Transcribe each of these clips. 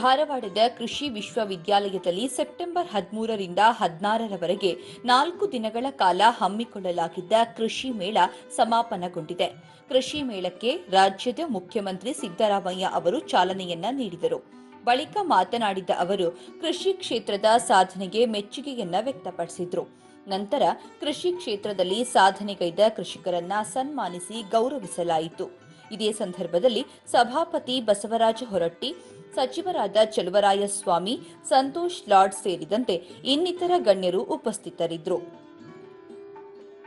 ಧಾರವಾಡದ ಕೃಷಿ ವಿಶ್ವವಿದ್ಯಾಲಯದಲ್ಲಿ ಸೆಪ್ಟೆಂಬರ್ ಹದಿಮೂರರಿಂದ ಹದಿನಾರರವರೆಗೆ ನಾಲ್ಕು ದಿನಗಳ ಕಾಲ ಹಮ್ಮಿಕೊಳ್ಳಲಾಗಿದ್ದ ಕೃಷಿ ಮೇಳ ಸಮಾಪನಗೊಂಡಿದೆ. ಕೃಷಿ ಮೇಳಕ್ಕೆ ರಾಜ್ಯದ ಮುಖ್ಯಮಂತ್ರಿ ಸಿದ್ದರಾಮಯ್ಯ ಅವರು ಚಾಲನೆಯನ್ನ ನೀಡಿದರು. ಬಳಿಕ ಮಾತನಾಡಿದ ಅವರು, ಕೃಷಿ ಕ್ಷೇತ್ರದ ಸಾಧನೆಗೆ ಮೆಚ್ಚುಗೆಯನ್ನ ವ್ಯಕ್ತಪಡಿಸಿದರು. ನಂತರ ಕೃಷಿ ಕ್ಷೇತ್ರದಲ್ಲಿ ಸಾಧನೆಗೈದ ಕೃಷಿಕರನ್ನ ಸನ್ಮಾನಿಸಿ ಗೌರವಿಸಲಾಯಿತು. ಇದೇ ಸಂದರ್ಭದಲ್ಲಿ ಸಭಾಪತಿ ಬಸವರಾಜ ಹೊರಟ್ಟಿ ಸಚಿವರಾದ ಚಲುವರಾಯಸ್ವಾಮಿ, ಸಂತೋಷ್ ಲಾಡ್ ಸೇರಿದಂತೆ ಇನ್ನಿತರ ಗಣ್ಯರು ಉಪಸ್ಥಿತರಿದ್ದರು.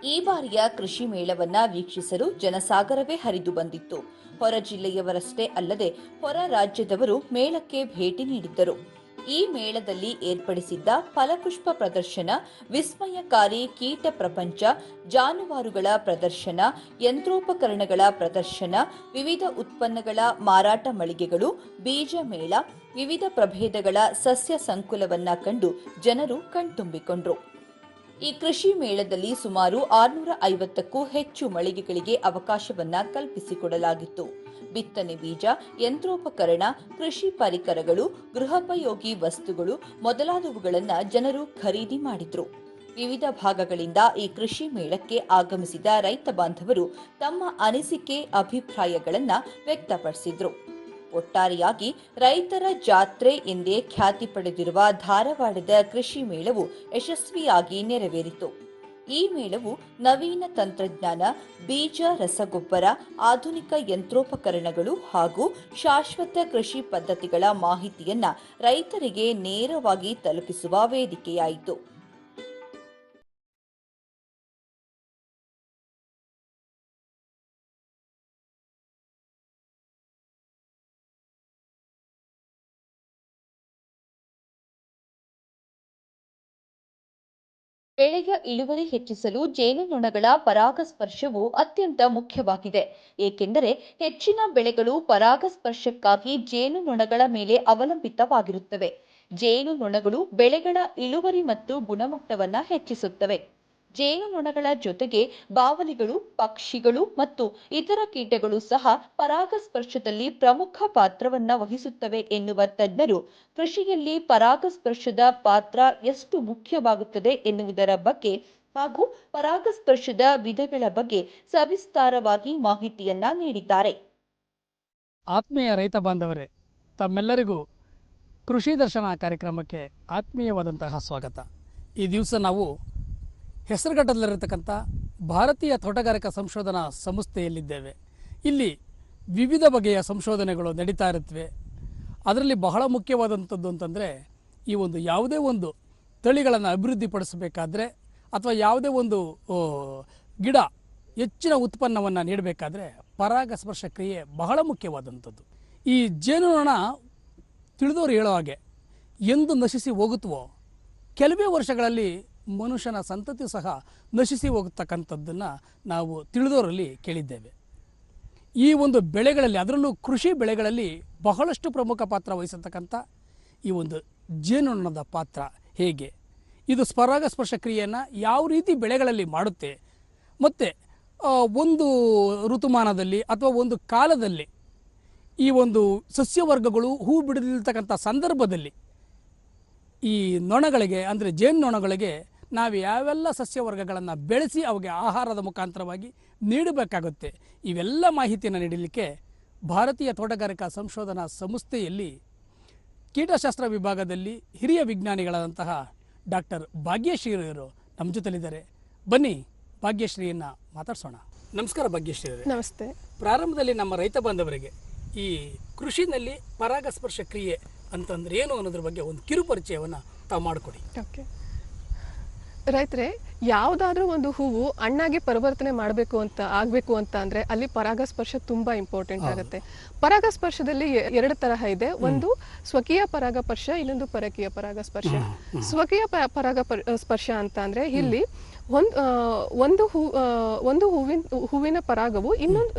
ಈ ಬಾರಿಯ ಕೃಷಿ ಮೇಳವನ್ನ ವೀಕ್ಷಿಸಲು ಜನಸಾಗರವೇ ಹರಿದು ಬಂದಿತ್ತು. ಹೊರ ಜಿಲ್ಲೆಯವರಷ್ಟೇ ಅಲ್ಲದೆ ಹೊರ ರಾಜ್ಯದವರು ಮೇಳಕ್ಕೆ ಭೇಟಿ ನೀಡಿದ್ದರು. ಈ ಮೇಳದಲ್ಲಿ ಏರ್ಪಡಿಸಿದ್ದ ಫಲಪುಷ್ಪ ಪ್ರದರ್ಶನ, ವಿಸ್ಮಯಕಾರಿ ಕೀಟ ಪ್ರಪಂಚ, ಜಾನುವಾರುಗಳ ಪ್ರದರ್ಶನ, ಯಂತ್ರೋಪಕರಣಗಳ ಪ್ರದರ್ಶನ, ವಿವಿಧ ಉತ್ಪನ್ನಗಳ ಮಾರಾಟ ಮಳಿಗೆಗಳು, ಬೀಜ ಮೇಳ, ವಿವಿಧ ಪ್ರಭೇದಗಳ ಸಸ್ಯ ಸಂಕುಲವನ್ನ ಕಂಡು ಜನರು ಕಣ್ತುಂಬಿಕೊಂಡರು. ಈ ಕೃಷಿ ಮೇಳದಲ್ಲಿ ಸುಮಾರು ಆರುನೂರ ಐವತ್ತಕ್ಕೂ ಹೆಚ್ಚು ಮಳಿಗೆಗಳಿಗೆ ಅವಕಾಶವನ್ನ ಕಲ್ಪಿಸಿಕೊಡಲಾಗಿತ್ತು. ಬಿತ್ತನೆ ಬೀಜ, ಯಂತ್ರೋಪಕರಣ, ಕೃಷಿ ಪರಿಕರಗಳು, ಗೃಹೋಪಯೋಗಿ ವಸ್ತುಗಳು ಮೊದಲಾದವುಗಳನ್ನು ಜನರು ಖರೀದಿ ಮಾಡಿದ್ರು. ವಿವಿಧ ಭಾಗಗಳಿಂದ ಈ ಕೃಷಿ ಮೇಳಕ್ಕೆ ಆಗಮಿಸಿದ ರೈತ ಬಾಂಧವರು ತಮ್ಮ ಅನಿಸಿಕೆ, ಅಭಿಪ್ರಾಯಗಳನ್ನು ವ್ಯಕ್ತಪಡಿಸಿದ್ರು. ಒಟ್ಟಾರೆಯಾಗಿ ರೈತರ ಜಾತ್ರೆ ಎಂದೇ ಖ್ಯಾತಿ ಪಡೆದಿರುವ ಧಾರವಾಡದ ಕೃಷಿ ಮೇಳವು ಯಶಸ್ವಿಯಾಗಿ ನೆರವೇರಿತು. ಈ ಮೇಳವು ನವೀನ ತಂತ್ರಜ್ಞಾನ, ಬೀಜ, ರಸಗೊಬ್ಬರ, ಆಧುನಿಕ ಯಂತ್ರೋಪಕರಣಗಳು ಹಾಗೂ ಶಾಶ್ವತ ಕೃಷಿ ಪದ್ಧತಿಗಳ ಮಾಹಿತಿಯನ್ನ ರೈತರಿಗೆ ನೇರವಾಗಿ ತಲುಪಿಸುವ ವೇದಿಕೆಯಾಯಿತು. ಬೆಳೆಯ ಇಳುವರಿ ಹೆಚ್ಚಿಸಲು ಜೇನುನೊಣಗಳ ಪರಾಗಸ್ಪರ್ಶವು ಅತ್ಯಂತ ಮುಖ್ಯವಾಗಿದೆ. ಏಕೆಂದರೆ ಹೆಚ್ಚಿನ ಬೆಳೆಗಳು ಪರಾಗಸ್ಪರ್ಶಕ್ಕಾಗಿ ಜೇನುನೊಣಗಳ ಮೇಲೆ ಅವಲಂಬಿತವಾಗಿರುತ್ತವೆ. ಜೇನುನೊಣಗಳು ಬೆಳೆಗಳ ಇಳುವರಿ ಮತ್ತು ಗುಣಮಟ್ಟವನ್ನು ಹೆಚ್ಚಿಸುತ್ತವೆ. ಜೇನುನೊಣಗಳ ಜೊತೆಗೆ ಬಾವಲಿಗಳು, ಪಕ್ಷಿಗಳು ಮತ್ತು ಇತರ ಕೀಟಗಳು ಸಹ ಪರಾಗಸ್ಪರ್ಶದಲ್ಲಿ ಪ್ರಮುಖ ಪಾತ್ರವನ್ನು ವಹಿಸುತ್ತವೆ ಎನ್ನುವ ತಜ್ಞರು. ಕೃಷಿಯಲ್ಲಿ ಪರಾಗಸ್ಪರ್ಶದ ಪಾತ್ರ ಎಷ್ಟು ಮುಖ್ಯವಾಗುತ್ತದೆ ಎನ್ನುವುದರ ಬಗ್ಗೆ ಹಾಗೂ ಪರಾಗಸ್ಪರ್ಶದ ವಿಧಗಳ ಬಗ್ಗೆ ಸವಿಸ್ತಾರವಾಗಿ ಮಾಹಿತಿಯನ್ನ ನೀಡಿದ್ದಾರೆ. ಆತ್ಮೀಯ ರೈತ ಬಾಂಧವರೇ, ತಮ್ಮೆಲ್ಲರಿಗೂ ಕೃಷಿ ದರ್ಶನ ಕಾರ್ಯಕ್ರಮಕ್ಕೆ ಆತ್ಮೀಯವಾದಂತಹ ಸ್ವಾಗತ. ಈ ದಿವಸ ನಾವು ಹೆಸರುಘಟ್ಟದಲ್ಲಿರತಕ್ಕಂಥ ಭಾರತೀಯ ತೋಟಗಾರಿಕಾ ಸಂಶೋಧನಾ ಸಂಸ್ಥೆಯಲ್ಲಿದ್ದೇವೆ. ಇಲ್ಲಿ ವಿವಿಧ ಬಗೆಯ ಸಂಶೋಧನೆಗಳು ನಡೀತಾ ಇರುತ್ತವೆ. ಅದರಲ್ಲಿ ಬಹಳ ಮುಖ್ಯವಾದಂಥದ್ದು ಅಂತಂದರೆ, ಈ ಒಂದು ಯಾವುದೇ ಒಂದು ತಳಿಗಳನ್ನು ಅಭಿವೃದ್ಧಿಪಡಿಸಬೇಕಾದ್ರೆ ಅಥವಾ ಯಾವುದೇ ಒಂದು ಗಿಡ ಹೆಚ್ಚಿನ ಉತ್ಪನ್ನವನ್ನು ನೀಡಬೇಕಾದ್ರೆ ಪರಾಗಸ್ಪರ್ಶ ಕ್ರಿಯೆ ಬಹಳ ಮುಖ್ಯವಾದಂಥದ್ದು. ಈ ಜೇನುನೊಣ ತಿಳಿದವರು ಹೇಳೋ ಹಾಗೆ, ಎಂದು ನಶಿಸಿ ಹೋಗುತ್ತವೋ, ಕೆಲವೇ ವರ್ಷಗಳಲ್ಲಿ ಮನುಷ್ಯನ ಸಂತತಿ ಸಹ ನಶಿಸಿ ಹೋಗ್ತಕ್ಕಂಥದ್ದನ್ನು ನಾವು ತಿಳಿದವರಲ್ಲಿ ಕೇಳಿದ್ದೇವೆ. ಈ ಒಂದು ಬೆಳೆಗಳಲ್ಲಿ, ಅದರಲ್ಲೂ ಕೃಷಿ ಬೆಳೆಗಳಲ್ಲಿ ಬಹಳಷ್ಟು ಪ್ರಮುಖ ಪಾತ್ರ ವಹಿಸತಕ್ಕಂಥ ಈ ಒಂದು ಜೇನುಣ್ಣದ ಪಾತ್ರ ಹೇಗೆ? ಇದು ಸ್ಪರಾಗಸ್ಪರ್ಶ ಕ್ರಿಯೆಯನ್ನು ಯಾವ ರೀತಿ ಬೆಳೆಗಳಲ್ಲಿ ಮಾಡುತ್ತೆ? ಮತ್ತು ಒಂದು ಋತುಮಾನದಲ್ಲಿ ಅಥವಾ ಒಂದು ಕಾಲದಲ್ಲಿ ಈ ಒಂದು ಸಸ್ಯವರ್ಗಗಳು ಹೂ ಬಿಡದಿರ್ತಕ್ಕಂಥ ಸಂದರ್ಭದಲ್ಲಿ ಈ ನೊಣಗಳಿಗೆ, ಅಂದರೆ ಜೇನುನೊಣಗಳಿಗೆ ನಾವು ಯಾವೆಲ್ಲ ಸಸ್ಯವರ್ಗಗಳನ್ನು ಬೆಳೆಸಿ ಅವುಗೆ ಆಹಾರದ ಮುಖಾಂತರವಾಗಿ ನೀಡಬೇಕಾಗುತ್ತೆ. ಇವೆಲ್ಲ ಮಾಹಿತಿಯನ್ನು ನೀಡಲಿಕ್ಕೆ ಭಾರತೀಯ ತೋಟಗಾರಿಕಾ ಸಂಶೋಧನಾ ಸಂಸ್ಥೆಯಲ್ಲಿ ಕೀಟಶಾಸ್ತ್ರ ವಿಭಾಗದಲ್ಲಿ ಹಿರಿಯ ವಿಜ್ಞಾನಿಗಳಾದಂತಹ ಡಾಕ್ಟರ್ ಭಾಗ್ಯಶ್ರೀರವರು ನಮ್ಮ ಜೊತೆಲಿದ್ದಾರೆ. ಬನ್ನಿ ಭಾಗ್ಯಶ್ರೀಯನ್ನು ಮಾತಾಡ್ಸೋಣ. ನಮಸ್ಕಾರ ಭಾಗ್ಯಶ್ರೀ ನಮಸ್ತೆ. ಪ್ರಾರಂಭದಲ್ಲಿ ನಮ್ಮ ರೈತ ಬಾಂಧವರಿಗೆ ಈ ಕೃಷಿನಲ್ಲಿ ಪರಾಗಸ್ಪರ್ಶ ಕ್ರಿಯೆ ಅಂತಂದ್ರೆ ಏನು ಅನ್ನೋದ್ರ ಬಗ್ಗೆ ಒಂದು ಕಿರು ಪರಿಚಯವನ್ನು ತಾವು ಮಾಡಿಕೊಡಿ. ಓಕೆ. ರೈತರೆ ಯಾವುದಾದ್ರೂ ಒಂದು ಹೂವು ಹಣ್ಣಾಗಿ ಪರಿವರ್ತನೆ ಮಾಡಬೇಕು ಅಂತ ಆಗಬೇಕು ಅಂತ ಅಂದ್ರೆ ಅಲ್ಲಿ ಪರಾಗಸ್ಪರ್ಶ ತುಂಬಾ ಇಂಪಾರ್ಟೆಂಟ್ ಆಗುತ್ತೆ. ಪರಾಗಸ್ಪರ್ಶದಲ್ಲಿ ಎರಡು ತರಹ ಇದೆ. ಒಂದು ಸ್ವಕೀಯ ಪರಾಗಸ್ಪರ್ಶ ಇನ್ನೊಂದು ಪರಕೀಯ ಪರಾಗಸ್ಪರ್ಶ. ಸ್ವಕೀಯ ಪರಾಗ ಪರ್- ಸ್ಪರ್ಶ ಅಂತ ಅಂದ್ರೆ ಇಲ್ಲಿ ಒಂದ್ ಒಂದು ಹೂ ಒಂದು ಹೂವಿನ ಹೂವಿನ ಪರಾಗವು ಇನ್ನೊಂದು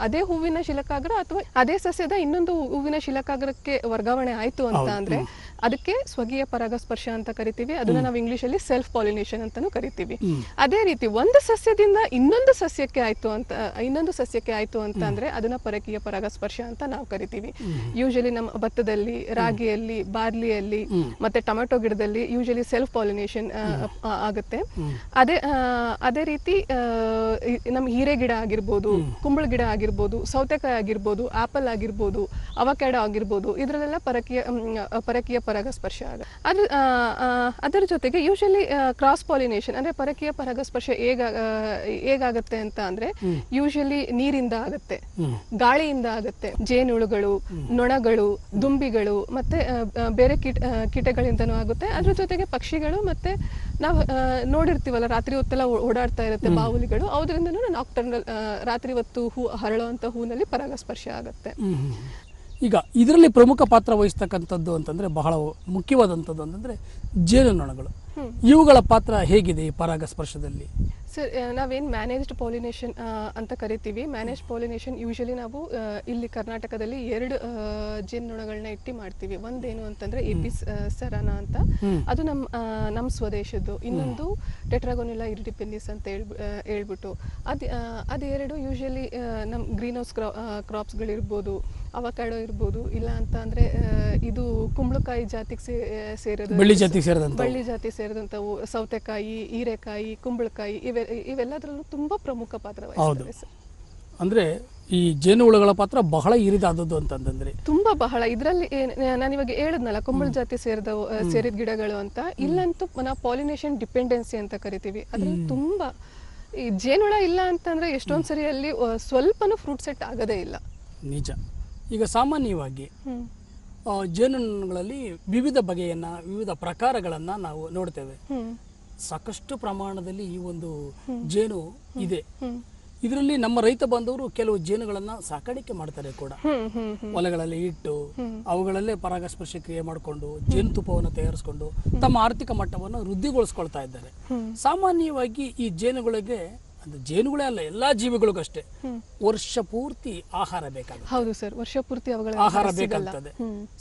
ಅದೇ ಹೂವಿನ ಶಿಲಕಾಗ್ರ ಅಥವಾ ಅದೇ ಸಸ್ಯದ ಇನ್ನೊಂದು ಹೂವಿನ ಶಿಲಕಾಗ್ರಕ್ಕೆ ವರ್ಗಾವಣೆ ಆಯ್ತು ಅಂತ ಅಂದ್ರೆ ಅದಕ್ಕೆ ಸ್ವಕೀಯ ಪರಾಗಸ್ಪರ್ಶ ಅಂತ ಕರಿತೀವಿ. ಅದನ್ನ ನಾವು ಇಂಗ್ಲಿಷ್ ಅಲ್ಲಿ ಸೆಲ್ಫ್ ಪಾಲಿನೇಷನ್ ಅಂತ ಅಂತಾನು ಕರಿತೀವಿ. ಅದೇ ರೀತಿ ಒಂದು ಸಸ್ಯದಿಂದ ಇನ್ನೊಂದು ಸಸ್ಯಕ್ಕೆ ಆಯ್ತು ಅಂತ ಇನ್ನೊಂದು ಸಸ್ಯಕ್ಕೆ ಆಯ್ತು ಅಂತ ಅಂದ್ರೆ ಅದನ್ನ ಪರಕೀಯ ಪರಾಗಸ್ಪರ್ಶ ಅಂತ ನಾವು ಕರಿತೀವಿ. ಯೂಶಲಿ ನಮ್ಮ ಭತ್ತದಲ್ಲಿ ರಾಗಿಯಲ್ಲಿ ಬಾರ್ಲಿಯಲ್ಲಿ ಮತ್ತೆ ಟೊಮೆಟೊ ಗಿಡದಲ್ಲಿ ಯೂಶಲಿ ಸೆಲ್ಫ್ ಪಾಲಿನೇಷನ್ ಆಗುತ್ತೆ. ಅದೇ ಅದೇ ರೀತಿ ನಮ್ಮ ಹೀರೆ ಗಿಡ ಆಗಿರ್ಬೋದು ಕುಂಬಳ ಗಿಡ ಆಗಿರ್ಬೋದು ಸೌತೆಕಾಯಿ ಆಗಿರ್ಬೋದು ಆಪಲ್ ಆಗಿರ್ಬೋದು ಅವಕ್ಯಾಡೋ ಆಗಿರ್ಬೋದು ಇದರಲ್ಲೆಲ್ಲ ಪರಕೀಯ ಪರಕೀಯ ಪರಾಗಸ್ಪರ್ಶ ಆಗ ಅದ್ರ ಅದರ ಜೊತೆಗೆ ಯೂಶಲಿ ಕ್ರಾಸ್ ಪಾಲಿನೇಷನ್ ಅಂದ್ರೆ ಪರಕೀಯ ಪರಾಗಸ್ಪರ್ಶ ಹೇಗ ಹೇಗಾಗತ್ತೆ ಅಂತ ಅಂದ್ರೆ ಯೂಶಲಿ ನೀರಿಂದ ಆಗುತ್ತೆ. ಗಾಳಿಯಿಂದ ಆಗುತ್ತೆ. ಜೇನುಳುಗಳು ನೊಣಗಳು ದುಂಬಿಗಳು ಮತ್ತೆ ಬೇರೆ ಕೀಟ ಕೀಟಗಳಿಂದನೂ ಆಗುತ್ತೆ. ಅದ್ರ ಜೊತೆಗೆ ಪಕ್ಷಿಗಳು ಮತ್ತೆ ನಾವು ನೋಡಿರ್ತೀವಲ್ಲ ರಾತ್ರಿ ಹೊತ್ತೆಲ್ಲ ಓಡಾಡ್ತಾ ಇರುತ್ತೆ ಬಾವುಲಿಗಳು ಅದರಿಂದನೂ ನಾಕ್ಟರ್ನಲ್ ರಾತ್ರಿ ಹೊತ್ತು ಹೂ ಹರಳುವಂತ ಹೂನಲ್ಲಿ ಪರಾಗಸ್ಪರ್ಶ ಆಗುತ್ತೆ. ಈಗ ಇದರಲ್ಲಿ ಪ್ರಮುಖ ಪಾತ್ರ ವಹಿಸ್ತಕ್ಕಂಥದ್ದು ಅಂತಂದ್ರೆ ಬಹಳ ಮುಖ್ಯವಾದಂಥದ್ದು ಅಂತಂದ್ರೆ ಜೇನುನೊಣಗಳು. ಇವುಗಳ ಪಾತ್ರ ಹೇಗಿದೆ ಈ ಪರಾಗಸ್ಪರ್ಶದಲ್ಲಿ? ಸರ್ ನಾವೇನು ಮ್ಯಾನೇಜ್ಡ್ ಪಾಲಿನೇಷನ್ ಅಂತ ಕರಿತೀವಿ. ಮ್ಯಾನೇಜ್ ಪಾಲಿನೇಷನ್ ಯೂಶಲಿ ನಾವು ಇಲ್ಲಿ ಕರ್ನಾಟಕದಲ್ಲಿ ಎರಡು ಜೇನುನೊಣಗಳನ್ನ ಇಟ್ಟು ಮಾಡ್ತೀವಿ. ಒಂದೇನು ಅಂತಂದ್ರೆ ಎಪಿಸ್ ಸರನ ಅಂತ. ಅದು ನಮ್ಮ ನಮ್ಮ ಸ್ವದೇಶದ್ದು. ಇನ್ನೊಂದು ಟೆಟ್ರಾಗೋನಿಲಾ ಇರಿಡಿಪೆನ್ನಿಸ್ ಅಂತ ಹೇಳ್ಬಿಟ್ಟು. ಅದು ಅದೆರಡು ಯೂಶಲಿ ನಮ್ಮ ಗ್ರೀನ್ ಹೌಸ್ ಕ್ರಾಪ್ಸ್ಗಳಿರ್ಬೋದು ಅವಕಾಡೋ ಇರ್ಬೋದು ಇಲ್ಲ ಅಂತ ಅಂದ್ರೆ ಇದು ಕುಂಬಳಕಾಯಿ ಜಾತಿಗೆ ಸೇ ಸೇರೋದು. ಬಳ್ಳಿ ಜಾತಿ ಸೇರಿದಂಥವು ಸೌತೆಕಾಯಿ ಹೀರೆಕಾಯಿ ಕುಂಬಳಕಾಯಿ ಇವೆ ಇವೆಲ್ಲದರಲ್ಲೂ ತುಂಬಾ ಪ್ರಮುಖ ಪಾತ್ರ ವಹಿಸ್ತವೆ ಸರ್. ಅಂದ್ರೆ ಈ ಜೇನುಹುಳುಗಳ ಪಾತ್ರ ಬಹಳ ಹಿರಿದಾದದ್ದು ಅಂತಂದ್ರೆ ತುಂಬಾ ಬಹಳ. ಇದರಲ್ಲಿ ನಾನು ಇವಾಗ ಹೇಳದ್ನಲ್ಲ ಕುಂಬಳ ಜಾತಿ ಸೇರಿದ ಸೇರಿದ ಗಿಡಗಳು ಅಂತ. ಇಲ್ಲಂತೂ ನಾವು ಪಾಲಿನೇಷನ್ ಡಿಪೆಂಡೆನ್ಸಿ ಅಂತ ಕರಿತೀವಿ. ಅದ್ರಲ್ಲಿ ತುಂಬಾ ಈ ಜೇನುಳ ಇಲ್ಲ ಅಂತಂದ್ರೆ ಎಷ್ಟೊಂದ್ ಸರಿ ಅಲ್ಲಿ ಸ್ವಲ್ಪನೂ ಫ್ರೂಟ್ ಸೆಟ್ ಆಗದೇ ಇಲ್ಲ. ನಿಜ. ಈಗ ಸಾಮಾನ್ಯವಾಗಿ ಜೇನುಗಳಲ್ಲಿ ವಿವಿಧ ಬಗೆಯನ್ನ ವಿವಿಧ ಪ್ರಕಾರಗಳನ್ನ ನಾವು ನೋಡ್ತೇವೆ. ಸಾಕಷ್ಟು ಪ್ರಮಾಣದಲ್ಲಿ ಈ ಒಂದು ಜೇನು ಇದೆ. ಇದರಲ್ಲಿ ನಮ್ಮ ರೈತ ಬಾಂಧವರು ಕೆಲವು ಜೇನುಗಳನ್ನ ಸಾಕಾಣಿಕೆ ಮಾಡ್ತಾರೆ ಕೂಡ. ಹೊಲಗಳಲ್ಲಿ ಇಟ್ಟು ಅವುಗಳಲ್ಲೇ ಪರಾಗಸ್ಪರ್ಶ ಕ್ರಿಯೆ ಮಾಡಿಕೊಂಡು ಜೇನುತುಪ್ಪವನ್ನು ತಯಾರಿಸಿಕೊಂಡು ತಮ್ಮ ಆರ್ಥಿಕ ಮಟ್ಟವನ್ನು ವೃದ್ಧಿಗೊಳಿಸ್ಕೊಳ್ತಾ ಇದ್ದಾರೆ. ಸಾಮಾನ್ಯವಾಗಿ ಈ ಜೇನುಗಳಿಗೆ ಅಂದ್ರೆ ಜೇನುಗಳೇ ಅಲ್ಲ ಎಲ್ಲಾ ಜೀವಿಗಳಿಗೂ ಅಷ್ಟೇ ವರ್ಷ ಪೂರ್ತಿ ಆಹಾರ ಬೇಕಾಗುತ್ತೆ. ಹೌದು ಸರ್ ವರ್ಷ ಪೂರ್ತಿ ಅವುಗಳ ಆಹಾರ ಬೇಕಾಗ್ತದೆ.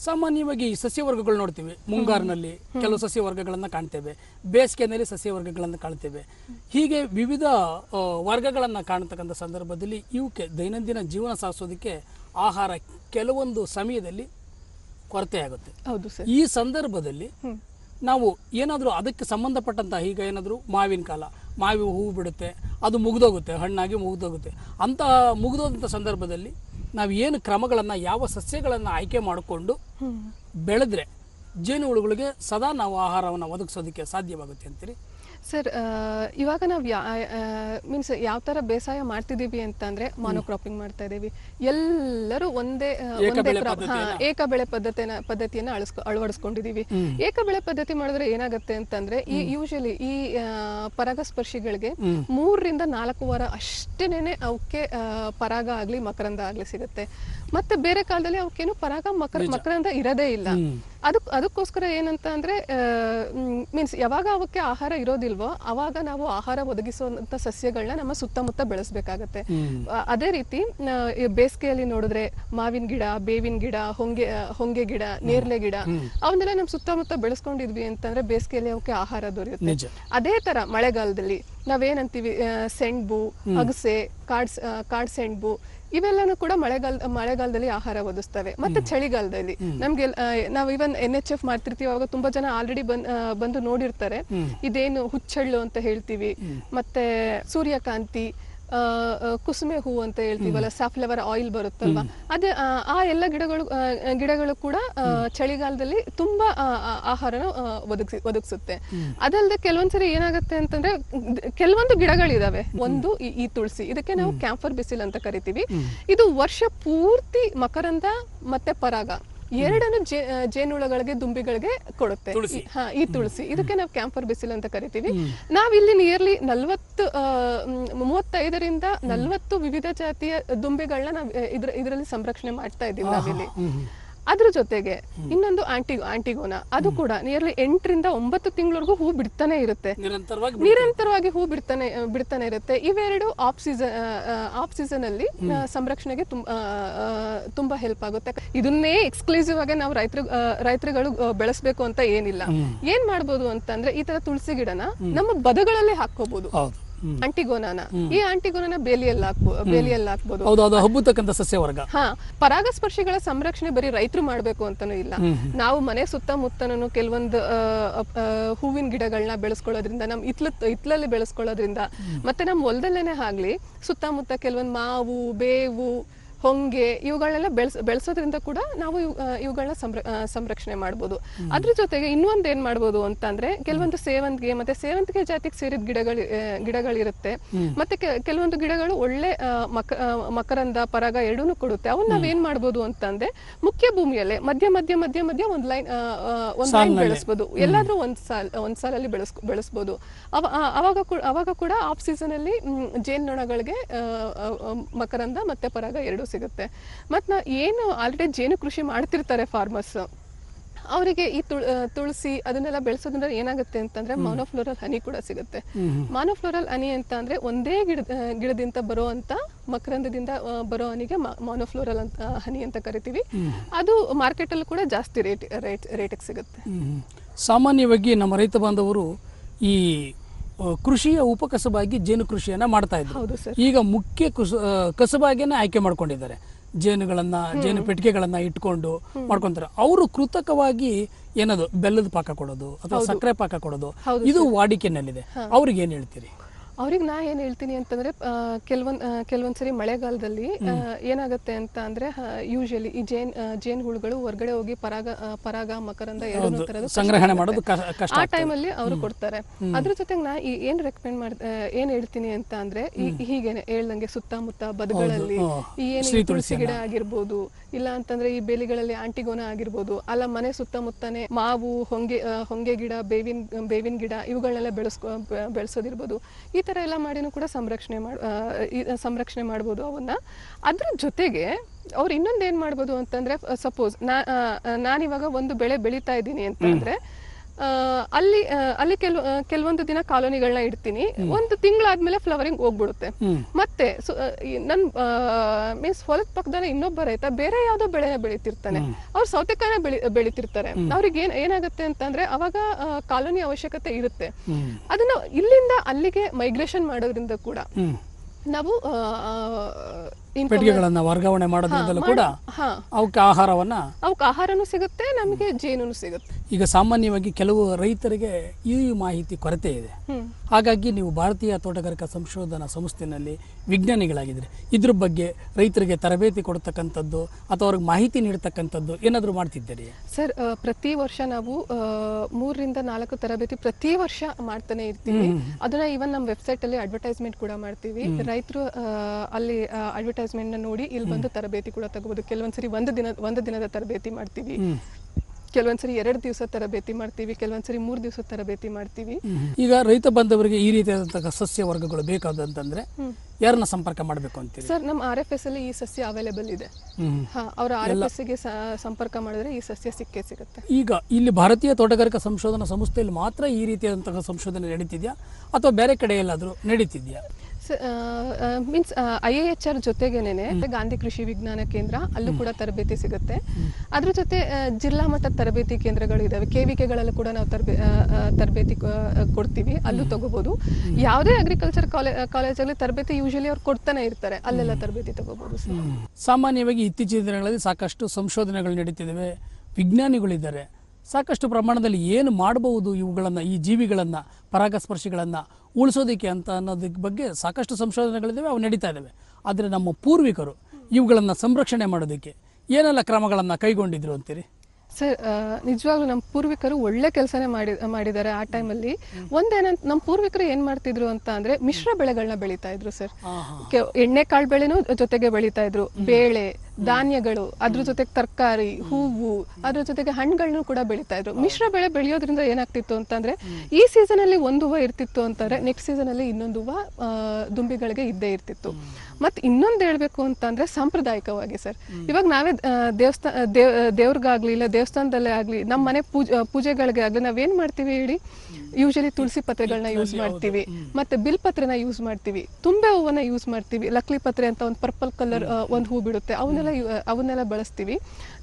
ಸಾಮಾನ್ಯವಾಗಿ ಸಸ್ಯವರ್ಗಗಳು ನೋಡ್ತೀವಿ. ಮುಂಗಾರಿನಲ್ಲಿ ಕೆಲವು ಸಸ್ಯವರ್ಗಗಳನ್ನ ಕಾಣ್ತೇವೆ. ಬೇಸಿಗೆನಲ್ಲಿ ಸಸ್ಯವರ್ಗಗಳನ್ನ ಕಾಣ್ತೇವೆ. ಹೀಗೆ ವಿವಿಧ ವರ್ಗಗಳನ್ನ ಕಾಣತಕ್ಕಂಥ ಸಂದರ್ಭದಲ್ಲಿ ಇವಕ್ಕೆ ದೈನಂದಿನ ಜೀವನ ಸಾಗಿಸೋದಕ್ಕೆ ಆಹಾರ ಕೆಲವೊಂದು ಸಮಯದಲ್ಲಿ ಕೊರತೆ ಆಗುತ್ತೆ ಹೌದು ಸರ್. ಈ ಸಂದರ್ಭದಲ್ಲಿ ನಾವು ಏನಾದರೂ ಅದಕ್ಕೆ ಸಂಬಂಧಪಟ್ಟಂತಹ ಈಗ ಏನಾದರೂ ಮಾವಿನ ಕಾಲ ಮಾವಿ ಹೂವು ಬಿಡುತ್ತೆ ಅದು ಮುಗಿದೋಗುತ್ತೆ ಹಣ್ಣಾಗಿ ಮುಗಿದೋಗುತ್ತೆ. ಅಂತ ಮುಗಿದೋದಂಥ ಸಂದರ್ಭದಲ್ಲಿ ನಾವು ಏನು ಕ್ರಮಗಳನ್ನು ಯಾವ ಸಸ್ಯಗಳನ್ನು ಆಯ್ಕೆ ಮಾಡಿಕೊಂಡು ಬೆಳೆದ್ರೆ ಜೇನು ಹುಳುಗಳಿಗೆ ಸದಾ ನಾವು ಆಹಾರವನ್ನು ಒದಗಿಸೋದಕ್ಕೆ ಸಾಧ್ಯವಾಗುತ್ತೆ ಅಂತೀರಿ? ಸರ್ ಇವಾಗ ನಾವು ಯಾ ಮೀನ್ಸ್ ಯಾವ ಥರ ಬೇಸಾಯ ಮಾಡ್ತಿದ್ದೀವಿ ಅಂತಂದರೆ ಮಾನೋಕ್ರಾಪಿಂಗ್ ಮಾಡ್ತಾ ಇದೀವಿ ಎಲ್ಲರೂ ಒಂದೇ ಒಂದೇ ಏಕಬೆಳೆ ಕ್ರಾಪ್ ಪದ್ಧತಿಯನ್ನ? ಏಕ ಬೆಳೆ ಪದ್ಧತಿನ ಪದ್ಧತಿಯನ್ನ ಅಳಸ್ಕೊ ಅಳವಡಿಸ್ಕೊಂಡಿದೀವಿ. ಏಕ ಬೆಳೆ ಪದ್ಧತಿ ಮಾಡಿದ್ರೆ ಏನಾಗುತ್ತೆ ಅಂತಂದ್ರೆ ಈ ಯೂಶಲಿ ಈ ಪರಾಗಸ್ಪರ್ಶಿಗಳಿಗೆ ಮೂರರಿಂದ ನಾಲ್ಕು ವಾರ ಅಷ್ಟೇನೆ ಅವಕ್ಕೆ ಪರಾಗ ಆಗ್ಲಿ ಮಕರಂದ ಆಗ್ಲಿ ಸಿಗುತ್ತೆ. ಮತ್ತೆ ಬೇರೆ ಕಾಲದಲ್ಲಿ ಅವಕ್ಕೇನು ಪರಾಗ ಮಕರ ಮಕರಂದ ಇರದೇ ಇಲ್ಲ. ಅದಕ್ ಅದಕ್ಕೋಸ್ಕರ ಏನಂತ ಅಂದ್ರೆ ಮೀನ್ಸ್ ಯಾವಾಗ ಅವಕ್ಕೆ ಆಹಾರ ಇರೋದಿಲ್ವೋ ಅವಾಗ ನಾವು ಆಹಾರ ಒದಗಿಸುವಂತ ಸಸ್ಯಗಳನ್ನ ನಮ್ಮ ಸುತ್ತಮುತ್ತ ಬೆಳೆಸ್ಬೇಕಾಗತ್ತೆ. ಅದೇ ರೀತಿ ಬೇಸಿಗೆಯಲ್ಲಿ ನೋಡಿದ್ರೆ ಮಾವಿನ ಗಿಡ ಬೇವಿನ ಗಿಡ ಹೊಂಗೆ ಹೊಂಗೆ ಗಿಡ ನೇರಳೆ ಗಿಡ ಅವನ್ನೆಲ್ಲ ನಮ್ಮ ಸುತ್ತಮುತ್ತ ಬೆಳೆಸ್ಕೊಂಡಿದ್ವಿ ಅಂತಂದ್ರೆ ಬೇಸಿಗೆಯಲ್ಲಿ ಅವಕ್ಕೆ ಆಹಾರ ದೊರೆಯುತ್ತೆ. ಅದೇ ತರ ಮಳೆಗಾಲದಲ್ಲಿ ನಾವೇನಂತೀವಿ ಸೆಣ್ಬು ಅಗಸೆ ಕಾಡ್ ಕಾಡ್ ಸೆಣ್ಬು ಇವೆಲ್ಲನೂ ಕೂಡ ಮಳೆಗಾಲ ಮಳೆಗಾಲದಲ್ಲಿ ಆಹಾರ ಒದಗಿಸ್ತವೆ. ಮತ್ತೆ ಚಳಿಗಾಲದಲ್ಲಿ ನಮ್ಗೆ ನಾವು ಇವನ್ ಎನ್ ಎಚ್ ಎಫ್ ಮಾಡ್ತಿರ್ತೀವಿ ಅವಾಗ ತುಂಬಾ ಜನ ಆಲ್ರೆಡಿ ಬಂದ್ ಬಂದು ನೋಡಿರ್ತಾರೆ. ಇದೇನು ಹುಚ್ಚಳ್ಳು ಅಂತ ಹೇಳ್ತೀವಿ. ಮತ್ತೆ ಸೂರ್ಯಕಾಂತಿ ಕುಸುಮೆ ಹೂ ಅಂತ ಹೇಳ್ತೀವಲ್ಲ ಸಾಫ್ಲವರ್ ಆಯಿಲ್ ಬರುತ್ತಲ್ವಾ? ಅದೇ ಆ, ಎಲ್ಲ ಗಿಡಗಳು ಗಿಡಗಳು ಕೂಡ ಚಳಿಗಾಲದಲ್ಲಿ ತುಂಬಾ ಆಹಾರನ ಒದಗಿಸಿ ಒದಗಿಸುತ್ತೆ. ಅದಲ್ಲದೆ ಕೆಲವೊಂದ್ಸರಿ ಏನಾಗುತ್ತೆ ಅಂತಂದ್ರೆ ಕೆಲವೊಂದು ಗಿಡಗಳಿದಾವೆ. ಒಂದು ಈ ತುಳಸಿ. ಇದಕ್ಕೆ ನಾವು ಕ್ಯಾಂಫರ್ ಬಿಸಿಲ್ ಅಂತ ಕರಿತೀವಿ. ಇದು ವರ್ಷ ಪೂರ್ತಿ ಮಕರಂದ ಮತ್ತೆ ಪರಾಗ. ಎರಡನ್ನು ಜೇನುಳಗಳಿಗೆ ದುಂಬಿಗಳಿಗೆ ಕೊಡುತ್ತೆ. ಹಾ ಈ ತುಳಸಿ. ಇದಕ್ಕೆ ನಾವು ಕ್ಯಾಂಪರ್ ಬಿಸಿಲ್ ಅಂತ ಕರಿತೀವಿ. ನಾವಿಲ್ಲಿ ನಿಯರ್ಲಿ ನಲ್ವತ್ತು ಮೂವತ್ತೈದರಿಂದ ನಲ್ವತ್ತು ವಿವಿಧ ಜಾತಿಯ ದುಂಬಿಗಳನ್ನ ನಾವು ಇದ್ರ ಇದರಲ್ಲಿ ಸಂರಕ್ಷಣೆ ಮಾಡ್ತಾ ಇದ್ದೀವಿ ನಾವಿಲ್ಲಿ. ಅದ್ರ ಜೊತೆಗೆ ಇನ್ನೊಂದು ಆಂಟಿ ಆಂಟಿಗೋನ. ಅದು ಕೂಡ ನಿಯರ್ಲಿ ಎಂಟರಿಂದ ಒಂಬತ್ತು ತಿಂಗಳವರೆಗೂ ಹೂ ಬಿಡ್ತಾನೆ ಇರುತ್ತೆ. ನಿರಂತರವಾಗಿ ಹೂ ಬಿಡ್ತಾನೆ ಬಿಡ್ತಾನೆ ಇರುತ್ತೆ. ಇವೆರಡು ಆಫ್ ಸೀಸನ್ ಆಫ್ ಸೀಸನ್ ಅಲ್ಲಿ ಸಂರಕ್ಷಣೆಗೆ ತುಂಬ ಹೆಲ್ಪ್ ಆಗುತ್ತೆ. ಇದನ್ನೇ ಎಕ್ಸ್ಕ್ಲೂಸಿವ್ ಆಗಿ ನಾವು ರೈತರು ರೈತರುಗಳು ಬೆಳೆಸಬೇಕು ಅಂತ ಏನಿಲ್ಲ. ಏನ್ ಮಾಡ್ಬೋದು ಅಂತಂದ್ರೆ ಈ ತರ ತುಳಸಿ ಗಿಡನ ನಮ್ಮ ಬದಗಳಲ್ಲೇ ಹಾಕೋಬಹುದು. ಅಂಟಿಗೋನಾನ ಈ ಅಂಟಿಗೋನಾನ ಬೇಲಿಯಲ್ಲಿ ಹಾಕ್ಬೋದು ಬೇಲಿಯಲ್ಲಿ ಹಾಕ್ಬೋದು. ಹೌದು ಅದು ಹಬ್ಬತಕ್ಕಂಥ ಸಸ್ಯವರ್ಗ ಹಾ ಪರಾಗಸ್ಪರ್ಶಿಗಳ ಸಂರಕ್ಷಣೆ ಬರೀ ರೈತರು ಮಾಡಬೇಕು ಅಂತಾನೂ ಇಲ್ಲ. ನಾವು ಮನೆ ಸುತ್ತಮುತ್ತನೂ ಕೆಲವೊಂದು ಹೂವಿನ ಗಿಡಗಳನ್ನ ಬೆಳೆಸ್ಕೊಳ್ಳೋದ್ರಿಂದ ನಮ್ ಇತ್ಲ ಇತ್ಲಲ್ಲಿ ಬೆಳೆಸ್ಕೊಳ್ಳೋದ್ರಿಂದ ಮತ್ತೆ ನಮ್ಮ ಹೊಲದಲ್ಲೇನೆ ಆಗ್ಲಿ ಸುತ್ತಮುತ್ತ ಕೆಲವೊಂದು ಮಾವು ಬೇವು ಹೊಂಗೆ ಇವುಗಳನ್ನೆಲ್ಲ ಬೆಳೆಸ್ ಬೆಳೆಸೋದ್ರಿಂದ ಕೂಡ ನಾವು ಇವುಗಳನ್ನ ಸಂರ ಸಂರಕ್ಷಣೆ ಮಾಡ್ಬೋದು. ಅದ್ರ ಜೊತೆಗೆ ಇನ್ನೊಂದು ಏನ್ ಮಾಡ್ಬೋದು ಅಂತಂದ್ರೆ ಕೆಲವೊಂದು ಸೇವಂತಿಗೆ ಮತ್ತೆ ಸೇವಂತಿಗೆ ಜಾತಿಗೆ ಸೇರಿದ ಗಿಡಗಳು ಗಿಡಗಳಿರುತ್ತೆ. ಮತ್ತೆ ಕೆಲವೊಂದು ಗಿಡಗಳು ಒಳ್ಳೆ ಮಕ ಮಕರಂದ ಪರಾಗ ಎರಡೂ ಕೊಡುತ್ತೆ. ಅವನ್ನ ನಾವೇನ್ ಮಾಡ್ಬೋದು ಅಂತಂದ್ರೆ ಮುಖ್ಯ ಭೂಮಿಯಲ್ಲೇ ಮಧ್ಯ ಮಧ್ಯ ಮಧ್ಯ ಮಧ್ಯ ಒಂದ್ ಲೈನ್ ಒಂದ್ ಲೈನ್ ಬೆಳೆಸ್ಬೋದು. ಎಲ್ಲಾದ್ರೂ ಒಂದ್ ಸಾಲ್ ಒಂದ್ ಸಾಲಲ್ಲಿ ಬೆಳೆಸ್ ಬೆಳೆಸ್ಬೋದು. ಅವಾಗ ಅವಾಗ ಕೂಡ ಆಫ್ ಸೀಸನ್ ಅಲ್ಲಿ ಆ, ಆ, ಮಕರಂದ ಮತ್ತೆ ಪರಾಗ ಎರಡೂ ಸಿಗುತ್ತೆ. ಮತ್ತು ನಾ ಏನು ಆಲ್ರೆಡಿ ಜೇನು ಕೃಷಿ ಮಾಡ್ತಿರ್ತಾರೆ ಫಾರ್ಮರ್ಸ್ ಅವರಿಗೆ ಈ ತುಳ್ ತುಳಸಿ ಅದನ್ನೆಲ್ಲ ಬೆಳೆಸೋದ್ರಿಂದ ಏನಾಗುತ್ತೆ ಅಂತಂದ್ರೆ ಮಾನೋಫ್ಲೋರಲ್ ಹನಿ ಕೂಡ ಸಿಗುತ್ತೆ. ಮಾನೋಫ್ಲೋರಲ್ ಹನಿ ಅಂತ ಅಂದ್ರೆ ಒಂದೇ ಗಿಡ ಗಿಡದಿಂದ ಬರೋ ಅಂತ ಮಕರಂದದಿಂದ ಬರೋ ಹನಿಗೆ ಮಾನೋಫ್ಲೋರಲ್ ಅಂತ ಹನಿ ಅಂತ ಕರಿತೀವಿ. ಅದು ಮಾರ್ಕೆಟ್ ಅಲ್ಲಿ ಕೂಡ ಜಾಸ್ತಿ ರೇಟ್ ರೇಟ್ ರೇಟಿಗೆ ಸಿಗುತ್ತೆ. ಸಾಮಾನ್ಯವಾಗಿ ನಮ್ಮ ರೈತ ಬಾಂಧವರು ಈ ಕೃಷಿಯ ಉಪಕಸಬಾಗಿ ಜೇನು ಕೃಷಿಯನ್ನ ಮಾಡ್ತಾ ಇದ್ರು. ಈಗ ಮುಖ್ಯ ಕುಸ ಕಸಬಾಗಿಯನ್ನ ಆಯ್ಕೆ ಮಾಡ್ಕೊಂಡಿದ್ದಾರೆ. ಜೇನುಗಳನ್ನ ಜೇನು ಪೆಟ್ಟಿಗೆಗಳನ್ನ ಇಟ್ಕೊಂಡು ಮಾಡ್ಕೊಂತಾರೆ. ಅವರು ಕೃತಕವಾಗಿ ಏನದು ಬೆಲ್ಲದ ಪಾಕ ಕೊಡೋದು ಅಥವಾ ಸಕ್ಕರೆ ಪಾಕ ಕೊಡೋದು. ಇದು ವಾಡಿಕೆನಲ್ಲಿದೆ. ಅವ್ರಿಗೆ ಏನ್ ಹೇಳ್ತೀರಿ? ಅವ್ರಿಗೆ ನಾ ಏನ್ ಹೇಳ್ತೀನಿ ಅಂತಂದ್ರೆ ಕೆಲವೊಂದ್ ಕೆಲವೊಂದು ಸರಿ ಮಳೆಗಾಲದಲ್ಲಿ ಏನಾಗುತ್ತೆ ಅಂತ ಅಂದ್ರೆ ಯೂಶಲಿ ಈ ಜೇನ್ ಜೇನ್ ಹುಳುಗಳು ಹೊರಗಡೆ ಹೋಗಿ ಪರಾಗ ಪರಾಗ ಮಕರಂದ ಎರಡು ಸಂಗ್ರಹಣೆ ಮಾಡೋದು ಆ ಟೈಮಲ್ಲಿ ಅವರು ಕೊಡ್ತಾರೆ. ಅದ್ರ ಜೊತೆಗೆ ನಾ ಈ ಏನ್ ರೆಕಮೆಂಡ್ ಮಾಡ್ ಏನ್ ಹೇಳ್ತೀನಿ ಅಂತ ಅಂದ್ರೆ ಈ ಹೀಗೇನೆ ಹೇಳ್ದಂಗೆ ಸುತ್ತಮುತ್ತ ಬದುಗಳಲ್ಲಿ. ಈ ಏನು ತುಳಸಿ ಗಿಡ ಆಗಿರ್ಬೋದು ಇಲ್ಲ ಅಂತಂದ್ರೆ ಈ ಬೇಲಿಗಳಲ್ಲಿ ಆಂಟಿಗೋನ ಆಗಿರ್ಬೋದು ಅಲ್ಲ ಮನೆ ಸುತ್ತಮುತ್ತನೆ ಮಾವು ಹೊಂಗೆ ಹೊಂಗೆ ಗಿಡ ಬೇವಿನ ಬೇವಿನ ಗಿಡ ಇವುಗಳನ್ನೆಲ್ಲ ಬೆಳೆಸ್ಕೊ ಬೆಳೆಸೋದಿರ್ಬೋದು ಈ ತರ ಎಲ್ಲ ಮಾಡಿನೂ ಕೂಡ ಸಂರಕ್ಷಣೆ ಮಾಡ್ ಸಂರಕ್ಷಣೆ ಮಾಡ್ಬೋದು ಅವನ್ನ. ಅದ್ರ ಜೊತೆಗೆ ಅವ್ರು ಇನ್ನೊಂದು ಏನ್ ಮಾಡ್ಬೋದು ಅಂತಂದ್ರೆ ಸಪೋಸ್ ನಾ ನಾನಿವಾಗ ಒಂದು ಬೆಳೆ ಬೆಳೀತಾ ಇದ್ದೀನಿ ಅಂತಂದ್ರೆ ಅಲ್ಲಿ ಅಲ್ಲಿ ಕೆಲ ಕೆಲವೊಂದು ದಿನ ಕಾಲೋನಿಗಳನ್ನ ಇಡ್ತೀನಿ. ಒಂದು ತಿಂಗಳಾದ್ಮೇಲೆ ಫ್ಲವರಿಂಗ್ ಹೋಗ್ಬಿಡುತ್ತೆ. ಮತ್ತೆ ನನ್ ಮೀನ್ಸ್ ಹೊಲದ ಪಕ್ಕದಲ್ಲಿ ಇನ್ನೊಬ್ಬ ರೈತ ಬೇರೆ ಯಾವ್ದೋ ಬೆಳೆ ಬೆಳಿತಿರ್ತಾನೆ. ಅವ್ರು ಸೌತೆಕಾಯಿನ ಬೆಳಿ ಬೆಳಿತಿರ್ತಾರೆ. ಅವ್ರಿಗೆ ಏನ್ ಏನಾಗುತ್ತೆ ಅಂತಂದ್ರೆ ಅವಾಗ ಕಾಲೋನಿ ಅವಶ್ಯಕತೆ ಇರುತ್ತೆ. ಅದನ್ನ ಇಲ್ಲಿಂದ ಅಲ್ಲಿಗೆ ಮೈಗ್ರೇಷನ್ ಮಾಡೋದ್ರಿಂದ ಕೂಡ ನಾವು ಪೆಟ್ಟಿಗೆಗಳನ್ನ ವರ್ಗಾವಣೆ ಮಾಡೋದ್ರಿಂದಲೂ ಕೂಡ ಅವಕ್ಕೆ ಆಹಾರವನ್ನ ಅವಕ್ಕೆ ಆಹಾರನೂ ಸಿಗುತ್ತೆ ನಮಗೆ ಜೇನು ಸಿಗುತ್ತೆ. ಈಗ ಸಾಮಾನ್ಯವಾಗಿ ಕೆಲವು ರೈತರಿಗೆ ಈ ಮಾಹಿತಿ ಕೊರತೆ ಇದೆ. ಹಾಗಾಗಿ ನೀವು ಭಾರತೀಯ ತೋಟಗಾರಿಕಾ ಸಂಶೋಧನಾ ಸಂಸ್ಥೆನಲ್ಲಿ ವಿಜ್ಞಾನಿಗಳಾಗಿದ್ರೆ ಇದ್ರ ಬಗ್ಗೆ ರೈತರಿಗೆ ತರಬೇತಿ ಕೊಡ್ತಕ್ಕಂಥದ್ದು ಅಥವಾ ಅವ್ರಿಗೆ ಮಾಹಿತಿ ನೀಡ್ತಕ್ಕಂಥದ್ದು ಏನಾದರೂ ಮಾಡ್ತಿದ್ದೀರಿ? ಸರ್ ಪ್ರತಿ ವರ್ಷ ನಾವು ಮೂರರಿಂದ ನಾಲ್ಕು ತರಬೇತಿ ಪ್ರತಿ ವರ್ಷ ಮಾಡ್ತಾನೆ ಇರ್ತೀವಿ. ಅದನ್ನ ಇವನ್ ನಮ್ಮ ವೆಬ್ಸೈಟ್ ಅಲ್ಲಿ ಅಡ್ವರ್ಟೈಸ್ಮೆಂಟ್ ಕೂಡ ಮಾಡ್ತೀವಿ. ರೈತರು ಅಲ್ಲಿ ಅಡ್ವರ್ಟೈಸ್ಮೆಂಟ್ ನ ನೋಡಿ ಇಲ್ಲಿ ಬಂದು ತರಬೇತಿ ಕೂಡ ತಗೋಬಹುದು ಕೆಲವೊಂದ್ಸರಿ ಒಂದು ದಿನ ಒಂದು ದಿನದ ತರಬೇತಿ ಮಾಡ್ತೀವಿ. ಕೆಲವೊಂದ್ಸರಿ ಎರಡು ದಿವಸ ತರಬೇತಿ ಮಾಡ್ತೀವಿ ಕೆಲವೊಂದ್ಸರಿ ಮೂರು ದಿವಸ ತರಬೇತಿ ಮಾಡ್ತೀವಿ. ಈಗ ರೈತ ಬಂದವರಿಗೆ ಈ ರೀತಿಯಾದಂತಹ ಸಸ್ಯ ವರ್ಗಗಳು ಬೇಕಾದಂತಂದ್ರೆ ಯಾರನ್ನ ಸಂಪರ್ಕ ಮಾಡಬೇಕು ಅಂತ ಸರ್ ನಮ್ಮ ಆರ್ ಎಫ್ ಎಸ್ ಅಲ್ಲಿ ಈ ಸಸ್ಯ ಅವೈಲೇಬಲ್ ಇದೆ. ಅವರ ಹಾ ಅವ್ರ ಆರ್ ಎಫ್ ಎಸ್ಗೆ ಸಂಪರ್ಕ ಮಾಡಿದ್ರೆ ಈ ಸಸ್ಯ ಸಿಕ್ಕೇ ಸಿಗುತ್ತೆ. ಈಗ ಇಲ್ಲಿ ಭಾರತೀಯ ತೋಟಗಾರಿಕಾ ಸಂಶೋಧನಾ ಸಂಸ್ಥೆಯಲ್ಲಿ ಮಾತ್ರ ಈ ರೀತಿಯಾದಂತಹ ಸಂಶೋಧನೆ ನಡೀತಿದ್ಯಾ? ಅಥವಾ ಬೇರೆ ಕಡೆ ಎಲ್ಲಾದರೂ ನಡೀತಿದ್ಯಾ? Means I A H R ಜೊತೆಗೇನೆ ಗಾಂಧಿ ಕೃಷಿ ವಿಜ್ಞಾನ ಕೇಂದ್ರ ಅಲ್ಲೂ ಕೂಡ ತರಬೇತಿ ಸಿಗುತ್ತೆ. ಅದ್ರ ಜೊತೆ ಜಿಲ್ಲಾ ಮಟ್ಟದ ತರಬೇತಿ ಕೇಂದ್ರಗಳು ಇದಾವೆ ಕೆವಿಕೆಗಳಲ್ಲೂ ಕೂಡ ನಾವು ತರಬೇ ಆ, ಆ, ತರಬೇತಿ ಕೊಡ್ತೀವಿ. ಅಲ್ಲೂ ತಗೋಬಹುದು ಯಾವುದೇ ಅಗ್ರಿಕಲ್ಚರ್ ಕಾಲೇಜ್ ಅಲ್ಲಿ ತರಬೇತಿ ಯೂಶಲಿ ಅವ್ರು ಕೊಡ್ತಾನೆ ಇರ್ತಾರೆ. ಅಲ್ಲೆಲ್ಲ ತರಬೇತಿ ತಗೋಬಹುದು ಸಾಮಾನ್ಯವಾಗಿ ಇತ್ತೀಚಿನ ದಿನಗಳಲ್ಲಿ ಸಾಕಷ್ಟು ಸಂಶೋಧನೆಗಳು ನಡೀತಿದ್ದಾವೆ. ವಿಜ್ಞಾನಿಗಳಿದ್ದಾರೆ. ಸಾಕಷ್ಟು ಪ್ರಮಾಣದಲ್ಲಿ ಏನು ಮಾಡಬಹುದು ಇವುಗಳನ್ನು ಈ ಜೀವಿಗಳನ್ನು ಪರಾಗಸ್ಪರ್ಶಿಗಳನ್ನು ಉಳಿಸೋದಕ್ಕೆ ಅಂತ ಅನ್ನೋದಕ್ಕೆ ಬಗ್ಗೆ ಸಾಕಷ್ಟು ಸಂಶೋಧನೆಗಳಿದ್ದಾವೆ ಅವು ನಡೀತಾ ಇದ್ದಾವೆ ಆದರೆ ನಮ್ಮ ಪೂರ್ವಿಕರು ಇವುಗಳನ್ನು ಸಂರಕ್ಷಣೆ ಮಾಡೋದಕ್ಕೆ ಏನೆಲ್ಲ ಕ್ರಮಗಳನ್ನು ಕೈಗೊಂಡಿದ್ರು ಅಂತೀರಿ? ಸರ್ ನಿಜವಾಗ್ಲೂ ನಮ್ಮ ಪೂರ್ವಿಕರು ಒಳ್ಳೆ ಕೆಲಸನೇ ಮಾಡಿ ಮಾಡಿದ್ದಾರೆ ಆ ಟೈಮಲ್ಲಿ. ಒಂದೇನಂತ ನಮ್ಮ ಪೂರ್ವಿಕರು ಏನು ಮಾಡ್ತಿದ್ರು ಅಂತ ಅಂದ್ರೆ ಮಿಶ್ರ ಬೆಳೆಗಳನ್ನ ಬೆಳೀತಾ ಇದ್ರು ಸರ್. ಕೆ- ಎಣ್ಣೆ ಕಾಳು ಬೆಳೆನೂ ಜೊತೆಗೆ ಬೆಳೀತಾ ಇದ್ರು. ಬೇಳೆ ಧಾನ್ಯಗಳು, ಅದ್ರ ಜೊತೆಗೆ ತರಕಾರಿ, ಹೂವು, ಅದ್ರ ಜೊತೆಗೆ ಹಣ್ಣುಗಳನ್ನು ಕೂಡ ಬೆಳೀತಾ ಇದ್ರು. ಮಿಶ್ರ ಬೆಳೆ ಬೆಳೆಯೋದ್ರಿಂದ ಏನಾಗ್ತಿತ್ತು ಅಂತಂದ್ರೆ, ಈ ಸೀಸನ್ ಅಲ್ಲಿ ಒಂದು ಹೂವ ಇರ್ತಿತ್ತು ಅಂತಂದ್ರೆ, ನೆಕ್ಸ್ಟ್ ಸೀಸನ್ ಅಲ್ಲಿ ಇನ್ನೊಂದು ಹೂವ ದುಂಬಿಗಳಿಗೆ ಇದ್ದೇ ಇರ್ತಿತ್ತು. ಮತ್ತೆ ಇನ್ನೊಂದು ಹೇಳ್ಬೇಕು ಅಂತಂದ್ರೆ ಸಾಂಪ್ರದಾಯಿಕವಾಗಿ ಸರ್, ಇವಾಗ ನಾವೇ ದೇವಸ್ಥಾನ ದೇವ್, ದೇವ್ರಿಗಾಗ್ಲಿ ಇಲ್ಲ ದೇವಸ್ಥಾನದಲ್ಲೇ ಆಗ್ಲಿ ನಮ್ಮ ಮನೆ ಪೂಜೆ ಪೂಜೆಗಳಿಗೆ ಆಗ್ಲಿ ನಾವೇನ್ ಮಾಡ್ತೀವಿ ಹೇಳಿ? ಯೂಶಲಿ ತುಳಸಿ ಪತ್ರೆಗಳನ್ನ ಯೂಸ್ ಮಾಡ್ತೀವಿ. ಮತ್ತೆ ಬಿಲ್ ಪತ್ರೆನ ಯೂಸ್ ಮಾಡ್ತೀವಿ. ತುಂಬೆ ಹೂವನ್ನ ಯೂಸ್ ಮಾಡ್ತೀವಿ. ಲಕ್ಲಿ ಪತ್ರೆ ಅಂತ ಒಂದು ಪರ್ಪಲ್ ಕಲರ್ ಒಂದು ಹೂ ಬಿಡುತ್ತೆ. ಅವನ್ನೆಲ್ಲ ಅವನ್ನೆಲ್ಲ ಬಳಸ್ತೀವಿ.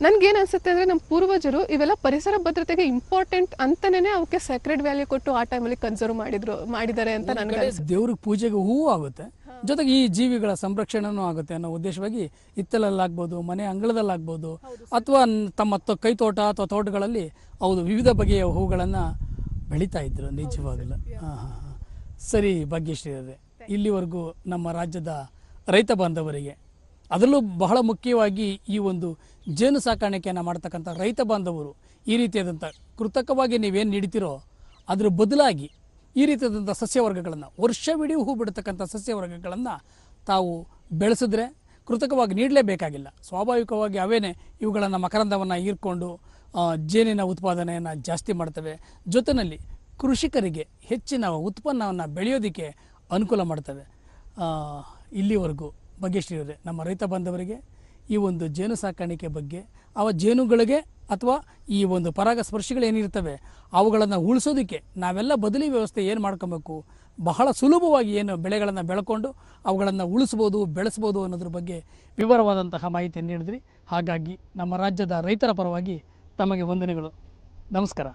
ನನ್ಗೇನ್ ಅನ್ಸುತ್ತೆ ಅಂದ್ರೆ ನಮ್ಮ ಪೂರ್ವಜರು ಇವೆಲ್ಲ ಪರಿಸರ ಭದ್ರತೆಗೆ ಇಂಪಾರ್ಟೆಂಟ್ ಅಂತಾನೆ ಅವಕ್ಕೆ ಸೆಕ್ರೆಡ್ ವ್ಯಾಲ್ಯೂ ಕೊಟ್ಟು ಆ ಟೈಮಲ್ಲಿ ಕನ್ಸರ್ವ್ ಮಾಡಿದ್ರು ಮಾಡಿದ್ದಾರೆ ಅಂತ ನನ್ಗೆ ದೇವ್ರಿಗೆ ಪೂಜೆಗೆ ಹೂವು ಆಗುತ್ತೆ. ಜೊತೆಗೆ ಈ ಜೀವಿಗಳ ಸಂರಕ್ಷಣೆನೂ ಆಗುತ್ತೆ ಅನ್ನೋ ಉದ್ದೇಶವಾಗಿ ಹಿತ್ತಲಲ್ಲಾಗ್ಬೋದು ಮನೆ ಅಂಗಳದಲ್ಲಾಗ್ಬೋದು ಅಥವಾ ತಮ್ಮ ಕೈತೋಟ ಕೈ ತೋಟ ಅಥವಾ ತೋಟಗಳಲ್ಲಿ ಹೌದು ವಿವಿಧ ಬಗೆಯ ಹೂಗಳನ್ನು ಬೆಳೀತಾ ಇದ್ರು ನಿಜವಾಗಲು. ಹಾಂ ಹಾಂ ಹಾಂ. ಸರಿ ಇಲ್ಲಿವರೆಗೂ ನಮ್ಮ ರಾಜ್ಯದ ರೈತ ಬಾಂಧವರಿಗೆ ಅದರಲ್ಲೂ ಬಹಳ ಮುಖ್ಯವಾಗಿ ಈ ಒಂದು ಜೇನು ಸಾಕಾಣಿಕೆಯನ್ನು ಮಾಡ್ತಕ್ಕಂಥ ರೈತ ಬಾಂಧವರು ಈ ರೀತಿಯಾದಂಥ ಕೃತಕವಾಗಿ ನೀವೇನು ನೀಡ್ತೀರೋ ಅದರ ಬದಲಾಗಿ ಈ ರೀತಿಯಾದಂಥ ಸಸ್ಯವರ್ಗಗಳನ್ನು ವರ್ಷವಿಡೀ ಹೂ ಬಿಡ್ತಕ್ಕಂಥ ಸಸ್ಯವರ್ಗಗಳನ್ನು ತಾವು ಬೆಳೆಸಿದ್ರೆ ಕೃತಕವಾಗಿ ನೀಡಲೇಬೇಕಾಗಿಲ್ಲ. ಸ್ವಾಭಾವಿಕವಾಗಿ ಅವೇನೇ ಇವುಗಳನ್ನು ಮಕರಂದವನ್ನು ಹೀರ್ಕೊಂಡು ಜೇನಿನ ಉತ್ಪಾದನೆಯನ್ನು ಜಾಸ್ತಿ ಮಾಡ್ತವೆ. ಜೊತೆಯಲ್ಲಿ ಕೃಷಿಕರಿಗೆ ಹೆಚ್ಚಿನ ಉತ್ಪನ್ನವನ್ನು ಬೆಳೆಯೋದಕ್ಕೆ ಅನುಕೂಲ ಮಾಡ್ತವೆ. ಇಲ್ಲಿವರೆಗೂ ಅವರೇ ನಮ್ಮ ರೈತ ಬಾಂಧವರಿಗೆ ಈ ಒಂದು ಜೇನು ಸಾಕಾಣಿಕೆ ಬಗ್ಗೆ, ಅವ ಜೇನುಗಳಿಗೆ ಅಥವಾ ಈ ಒಂದು ಪರಾಗಸ್ಪರ್ಶಿಗಳೇನಿರ್ತವೆ ಅವುಗಳನ್ನು ಉಳಿಸೋದಕ್ಕೆ ನಾವೆಲ್ಲ ಬದಲಿ ವ್ಯವಸ್ಥೆ ಏನು ಮಾಡ್ಕೊಬೇಕು, ಬಹಳ ಸುಲಭವಾಗಿ ಏನು ಬೆಳೆಗಳನ್ನು ಬೆಳ್ಕೊಂಡು ಅವುಗಳನ್ನು ಉಳಿಸ್ಬೋದು, ಬೆಳೆಸ್ಬೋದು ಅನ್ನೋದ್ರ ಬಗ್ಗೆ ವಿವರವಾದಂತಹ ಮಾಹಿತಿಯನ್ನು ನೀಡಿದ್ರಿ. ಹಾಗಾಗಿ ನಮ್ಮ ರಾಜ್ಯದ ರೈತರ ಪರವಾಗಿ ತಮಗೆ ವಂದನೆಗಳು. ನಮಸ್ಕಾರ.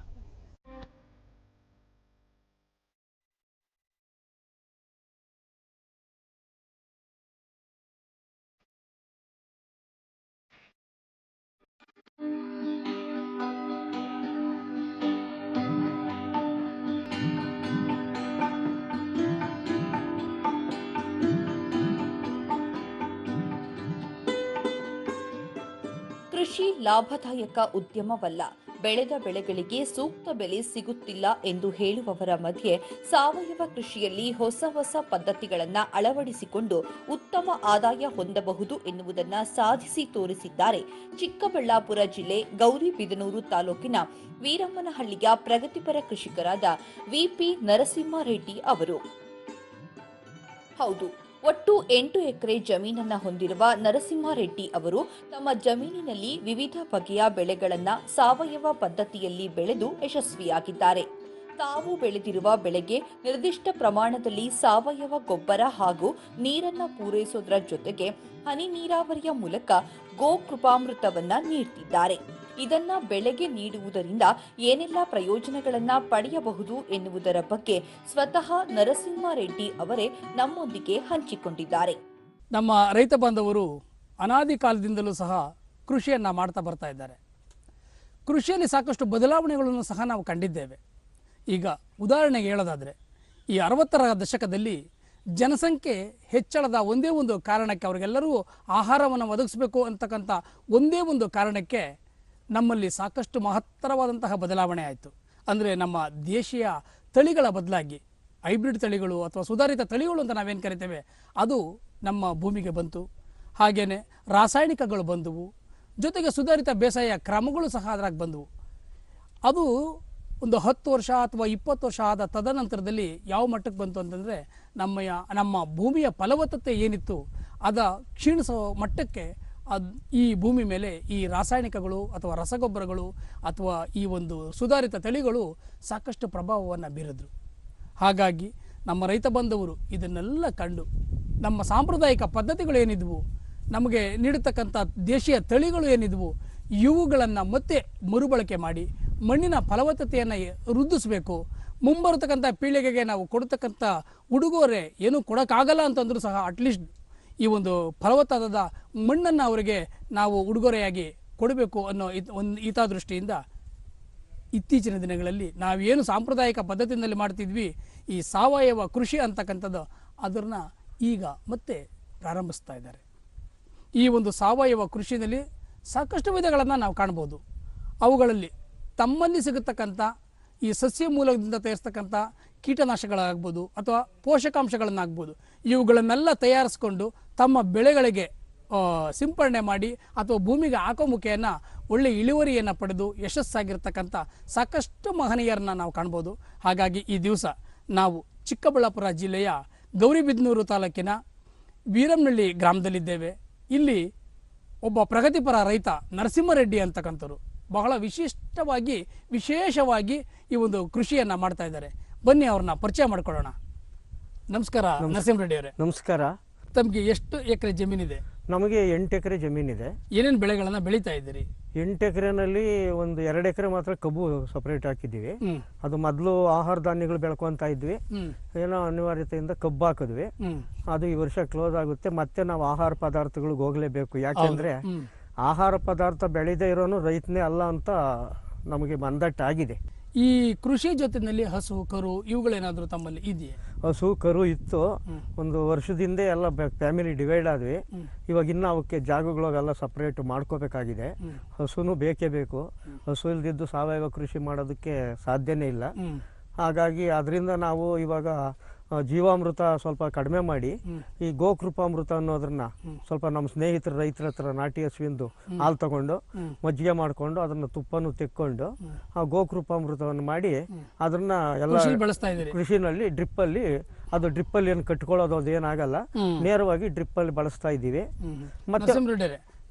ಕೃಷಿ ಲಾಭದಾಯಕ ಉದ್ಯಮವಲ್ಲ. ಬೆಳೆದ ಬೆಳೆಗಳಿಗೆ ಸೂಕ್ತ ಬೆಲೆ ಸಿಗುತ್ತಿಲ್ಲ ಎಂದು ಹೇಳುವವರ ಮಧ್ಯೆ ಸಾವಯವ ಕೃಷಿಯಲ್ಲಿ ಹೊಸ ಹೊಸ ಪದ್ಧತಿಗಳನ್ನು ಅಳವಡಿಸಿಕೊಂಡು ಉತ್ತಮ ಆದಾಯ ಹೊಂದಬಹುದು ಎನ್ನುವುದನ್ನು ಸಾಧಿಸಿ ತೋರಿಸಿದ್ದಾರೆ. ಚಿಕ್ಕಬಳ್ಳಾಪುರ ಜಿಲ್ಲೆ ಗೌರಿಬಿದನೂರು ತಾಲೂಕಿನ ವೀರಮ್ಮನಹಳ್ಳಿಯ ಪ್ರಗತಿಪರ ಕೃಷಿಕರಾದ ವಿಪಿ ನರಸಿಂಹರೆಡ್ಡಿ ಅವರು. ಹೌದು ಒಟ್ಟು ಎಂಟು ಎಕರೆ ಜಮೀನನ್ನ ಹೊಂದಿರುವ ನರಸಿಂಹಾರೆಡ್ಡಿ ಅವರು ತಮ್ಮ ಜಮೀನಿನಲ್ಲಿ ವಿವಿಧ ಬಗೆಯ ಬೆಳೆಗಳನ್ನ ಸಾವಯವ ಪದ್ಧತಿಯಲ್ಲಿ ಬೆಳೆದು ಯಶಸ್ವಿಯಾಗಿದ್ದಾರೆ. ತಾವು ಬೆಳೆದಿರುವ ಬೆಳೆಗೆ ನಿರ್ದಿಷ್ಟ ಪ್ರಮಾಣದಲ್ಲಿ ಸಾವಯವ ಗೊಬ್ಬರ ಹಾಗೂ ನೀರನ್ನ ಪೂರೈಸೋದರ ಜೊತೆಗೆ ಹನಿ ನೀರಾವರಿಯ ಮೂಲಕ ಗೋಕೃಪಾಮೃತವನ್ನ ನೀಡ್ತಿದ್ದಾರೆ. ಇದನ್ನ ಬೆಳೆಗೆ ನೀಡುವುದರಿಂದ ಏನೆಲ್ಲ ಪ್ರಯೋಜನಗಳನ್ನ ಪಡೆಯಬಹುದು ಎನ್ನುವುದರ ಬಗ್ಗೆ ಸ್ವತಃ ನರಸಿಂಹಾರೆಡ್ಡಿ ಅವರೇ ನಮ್ಮೊಂದಿಗೆ ಹಂಚಿಕೊಂಡಿದ್ದಾರೆ. ನಮ್ಮ ರೈತ ಬಾಂಧವರು ಅನಾದಿ ಕಾಲದಿಂದಲೂ ಸಹ ಕೃಷಿಯನ್ನು ಮಾಡ್ತಾ ಬರ್ತಾ ಇದ್ದಾರೆ. ಕೃಷಿಯಲ್ಲಿ ಸಾಕಷ್ಟು ಬದಲಾವಣೆಗಳನ್ನು ಸಹ ನಾವು ಕಂಡಿದ್ದೇವೆ. ಈಗ ಉದಾಹರಣೆಗೆ ಹೇಳೋದಾದರೆ, ಈ ಅರವತ್ತರ ದಶಕದಲ್ಲಿ ಜನಸಂಖ್ಯೆ ಹೆಚ್ಚಳದ ಒಂದೇ ಒಂದು ಕಾರಣಕ್ಕೆ ಅವರಿಗೆಲ್ಲರೂ ಆಹಾರವನ್ನು ಒದಗಿಸಬೇಕು ಅಂತಕ್ಕಂಥ ಒಂದೇ ಒಂದು ಕಾರಣಕ್ಕೆ ನಮ್ಮಲ್ಲಿ ಸಾಕಷ್ಟು ಮಹತ್ತರವಾದಂತಹ ಬದಲಾವಣೆ ಆಯಿತು. ಅಂದರೆ ನಮ್ಮ ದೇಶೀಯ ತಳಿಗಳ ಬದಲಾಗಿ, ಹೈಬ್ರಿಡ್ ತಳಿಗಳು ಅಥವಾ ಸುಧಾರಿತ ತಳಿಗಳು ಅಂತ ನಾವೇನು ಕರಿತೇವೆ, ಅದು ನಮ್ಮ ಭೂಮಿಗೆ ಬಂತು. ಹಾಗೆಯೇ ರಾಸಾಯನಿಕಗಳು ಬಂದವು, ಜೊತೆಗೆ ಸುಧಾರಿತ ಬೇಸಾಯ ಕ್ರಮಗಳು ಸಹ ಅದ್ರಾಗ ಬಂದವು. ಅದು ಒಂದು ಹತ್ತು ವರ್ಷ ಅಥವಾ ಇಪ್ಪತ್ತು ವರ್ಷ ಆದ ತದನಂತರದಲ್ಲಿ ಯಾವ ಮಟ್ಟಕ್ಕೆ ಬಂತು ಅಂತಂದರೆ, ನಮ್ಮ ನಮ್ಮ ಭೂಮಿಯ ಫಲವತ್ತತೆ ಏನಿತ್ತು, ಅದ ಕ್ಷೀಣಿಸೋ ಮಟ್ಟಕ್ಕೆ ಅದು ಈ ಭೂಮಿ ಮೇಲೆ ಈ ರಾಸಾಯನಿಕಗಳು ಅಥವಾ ರಸಗೊಬ್ಬರಗಳು ಅಥವಾ ಈ ಒಂದು ಸುಧಾರಿತ ತಳಿಗಳು ಸಾಕಷ್ಟು ಪ್ರಭಾವವನ್ನು ಬೀರಿದ್ರು. ಹಾಗಾಗಿ ನಮ್ಮ ರೈತ ಬಾಂಧವರು ಇದನ್ನೆಲ್ಲ ಕಂಡು ನಮ್ಮ ಸಾಂಪ್ರದಾಯಿಕ ಪದ್ಧತಿಗಳು ಏನಿದ್ವು, ನಮಗೆ ನೀಡತಕ್ಕಂಥ ದೇಶೀಯ ತಳಿಗಳು ಏನಿದ್ವು, ಇವುಗಳನ್ನು ಮತ್ತೆ ಮರುಬಳಕೆ ಮಾಡಿ ಮಣ್ಣಿನ ಫಲವತ್ತತೆಯನ್ನು ವೃದ್ಧಿಸಬೇಕು, ಮುಂಬರತಕ್ಕಂಥ ಪೀಳಿಗೆಗೆ ನಾವು ಕೊಡ್ತಕ್ಕಂಥ ಉಡುಗೊರೆ ಏನೂ ಕೊಡೋಕ್ಕಾಗಲ್ಲ ಅಂತಂದರೂ ಸಹ ಅಟ್ಲೀಸ್ಟ್ ಈ ಒಂದು ಫಲವತ್ತಾದ ಮಣ್ಣನ್ನು ಅವರಿಗೆ ನಾವು ಉಡುಗೊರೆಯಾಗಿ ಕೊಡಬೇಕು ಅನ್ನೋ ಒಂದು ಹಿತದೃಷ್ಟಿಯಿಂದ ಇತ್ತೀಚಿನ ದಿನಗಳಲ್ಲಿ ನಾವೇನು ಸಾಂಪ್ರದಾಯಿಕ ಪದ್ಧತಿಯಲ್ಲಿ ಮಾಡ್ತಿದ್ವಿ, ಈ ಸಾವಯವ ಕೃಷಿ ಅಂತಕ್ಕಂಥದ್ದು ಅದನ್ನ ಈಗ ಮತ್ತೆ ಪ್ರಾರಂಭಿಸ್ತಾ ಇದ್ದಾರೆ. ಈ ಒಂದು ಸಾವಯವ ಕೃಷಿಯಲ್ಲಿ ಸಾಕಷ್ಟು ವಿಧಗಳನ್ನು ನಾವು ಕಾಣ್ಬೋದು. ಅವುಗಳಲ್ಲಿ ತಮ್ಮಲ್ಲಿ ಸಿಗತಕ್ಕಂಥ ಈ ಸಸ್ಯ ಮೂಲದಿಂದ ತಯಾರಿಸ್ತಕ್ಕಂಥ ಕೀಟನಾಶಕಗಳಾಗ್ಬೋದು ಅಥವಾ ಪೋಷಕಾಂಶಗಳನ್ನಾಗ್ಬೋದು, ಇವುಗಳನ್ನೆಲ್ಲ ತಯಾರಿಸ್ಕೊಂಡು ತಮ್ಮ ಬೆಳೆಗಳಿಗೆ ಸಿಂಪರಣೆ ಮಾಡಿ ಅಥವಾ ಭೂಮಿಗೆ ಹಾಕೋ ಮುಖೇನ ಒಳ್ಳೆ ಇಳುವರಿಯನ್ನು ಪಡೆದು ಯಶಸ್ಸಾಗಿರ್ತಕ್ಕಂಥ ಸಾಕಷ್ಟು ಮಹನೀಯರನ್ನ ನಾವು ಕಾಣ್ಬೋದು. ಹಾಗಾಗಿ ಈ ದಿವಸ ನಾವು ಚಿಕ್ಕಬಳ್ಳಾಪುರ ಜಿಲ್ಲೆಯ ಗೌರಿಬಿದನೂರು ತಾಲೂಕಿನ ವೀರಮ್ನಳ್ಳಿ ಗ್ರಾಮದಲ್ಲಿದ್ದೇವೆ. ಇಲ್ಲಿ ಒಬ್ಬ ಪ್ರಗತಿಪರ ರೈತ ನರಸಿಂಹರೆಡ್ಡಿ ಅಂತಕ್ಕಂಥವ್ರು. ಬಹಳ ವಿಶಿಷ್ಟವಾಗಿ ವಿಶೇಷವಾಗಿ ಈ ಒಂದು ಕೃಷಿಯನ್ನು ಮಾಡ್ತಾ ಇದ್ದಾರೆ. ಬನ್ನಿ ಅವ್ರನ್ನ ಪರಿಚಯ ಮಾಡ್ಕೊಳ್ಳೋಣ. ನಮಸ್ಕಾರ. ನರಸಿಂಹರೆಡ್ಡಿ ಅವರೇ. ನಮಸ್ಕಾರ. ತಮಗೆ ಎಷ್ಟು ಎಕರೆ ಜಮೀನಿದೆ? ನಮಗೆ ಎಂಟು ಎಕರೆ ಜಮೀನಿದೆ. ಏನೇನು ಬೆಳೆಗಳನ್ನ ಬೆಳೀತಾ ಇದ್ದೀರಿ? ಎಂಟು ಎಕರೆನಲ್ಲಿ ಒಂದು ಎರಡು ಎಕರೆ ಮಾತ್ರ ಕಬ್ಬು ಸಪರೇಟ್ ಹಾಕಿದ್ದೀವಿ. ಅದು ಮೊದಲು ಆಹಾರ ಧಾನ್ಯಗಳು ಬೆಳ್ಕೊಂತ ಇದ್ವಿ. ಏನೋ ಅನಿವಾರ್ಯತೆಯಿಂದ ಕಬ್ಬು ಹಾಕಿದ್ವಿ. ಅದು ಈ ವರ್ಷ ಕ್ಲೋಸ್ ಆಗುತ್ತೆ. ಮತ್ತೆ ನಾವು ಆಹಾರ ಪದಾರ್ಥಗಳಿಗೆ ಹೋಗಲೇಬೇಕು. ಯಾಕೆಂದ್ರೆ ಆಹಾರ ಪದಾರ್ಥ ಬೆಳೆದೇ ಇರೋನು ರೈತನೇ ಅಲ್ಲ ಅಂತ ನಮಗೆ ಮಂದಟ್ಟಾಗಿದೆ. ಈ ಕೃಷಿ ಜೊತೆನಲ್ಲಿ ಹಸು ಕರು ಇವುಗಳೇನಾದರೂ ತಮ್ಮಲ್ಲಿ ಇದೆಯೇ? ಹಸು ಕರು ಇತ್ತು ಒಂದು ವರ್ಷದಿಂದ ಎಲ್ಲ ಫ್ಯಾಮಿಲಿ ಡಿವೈಡ್ ಆದ್ವಿ. ಇವಾಗ ಇನ್ನು ಅವಕ್ಕೆ ಜಾಗಗಳಿಗೆಲ್ಲ ಸಪ್ರೇಟ್ ಮಾಡ್ಕೋಬೇಕಾಗಿದೆ. ಹಸುನು ಬೇಕೇ ಬೇಕು. ಹಸು ಇಲ್ದಿದ್ದು ಸಾವಯವ ಕೃಷಿ ಮಾಡೋದಕ್ಕೆ ಸಾಧ್ಯನೇ ಇಲ್ಲ. ಹಾಗಾಗಿ ಅದರಿಂದ ನಾವು ಇವಾಗ ಜೀವಾಮೃತ ಸ್ವಲ್ಪ ಕಡಿಮೆ ಮಾಡಿ. ಈ ಗೋಕೃಪಾಮೃತ ಅನ್ನೋದನ್ನ ಸ್ವಲ್ಪ ನಮ್ಮ ಸ್ನೇಹಿತರ ರೈತರ ಹತ್ರ ನಾಟಿ ಹಸುವಿಂದು ಹಾಲು ತಗೊಂಡು. ಮಜ್ಜಿಗೆ ಮಾಡ್ಕೊಂಡು ಅದನ್ನ ತುಪ್ಪನ್ನು ತೆಕ್ಕೊಂಡು ಆ ಗೋಕೃಪಾಮೃತವನ್ನು ಮಾಡಿ ಅದನ್ನ ಎಲ್ಲ ಕೃಷಿನಲ್ಲಿ ಡ್ರಿಪ್ ಅಲ್ಲಿ ಅದು ಡ್ರಿಪ್ ಅಲ್ಲಿ ಏನು ಕಟ್ಕೊಳ್ಳೋದು ಅದು ಏನಾಗಲ್ಲ ನೇರವಾಗಿ ಡ್ರಿಪ್ ಅಲ್ಲಿ ಬಳಸ್ತಾ ಇದ್ದೀವಿ. ಮತ್ತೆ-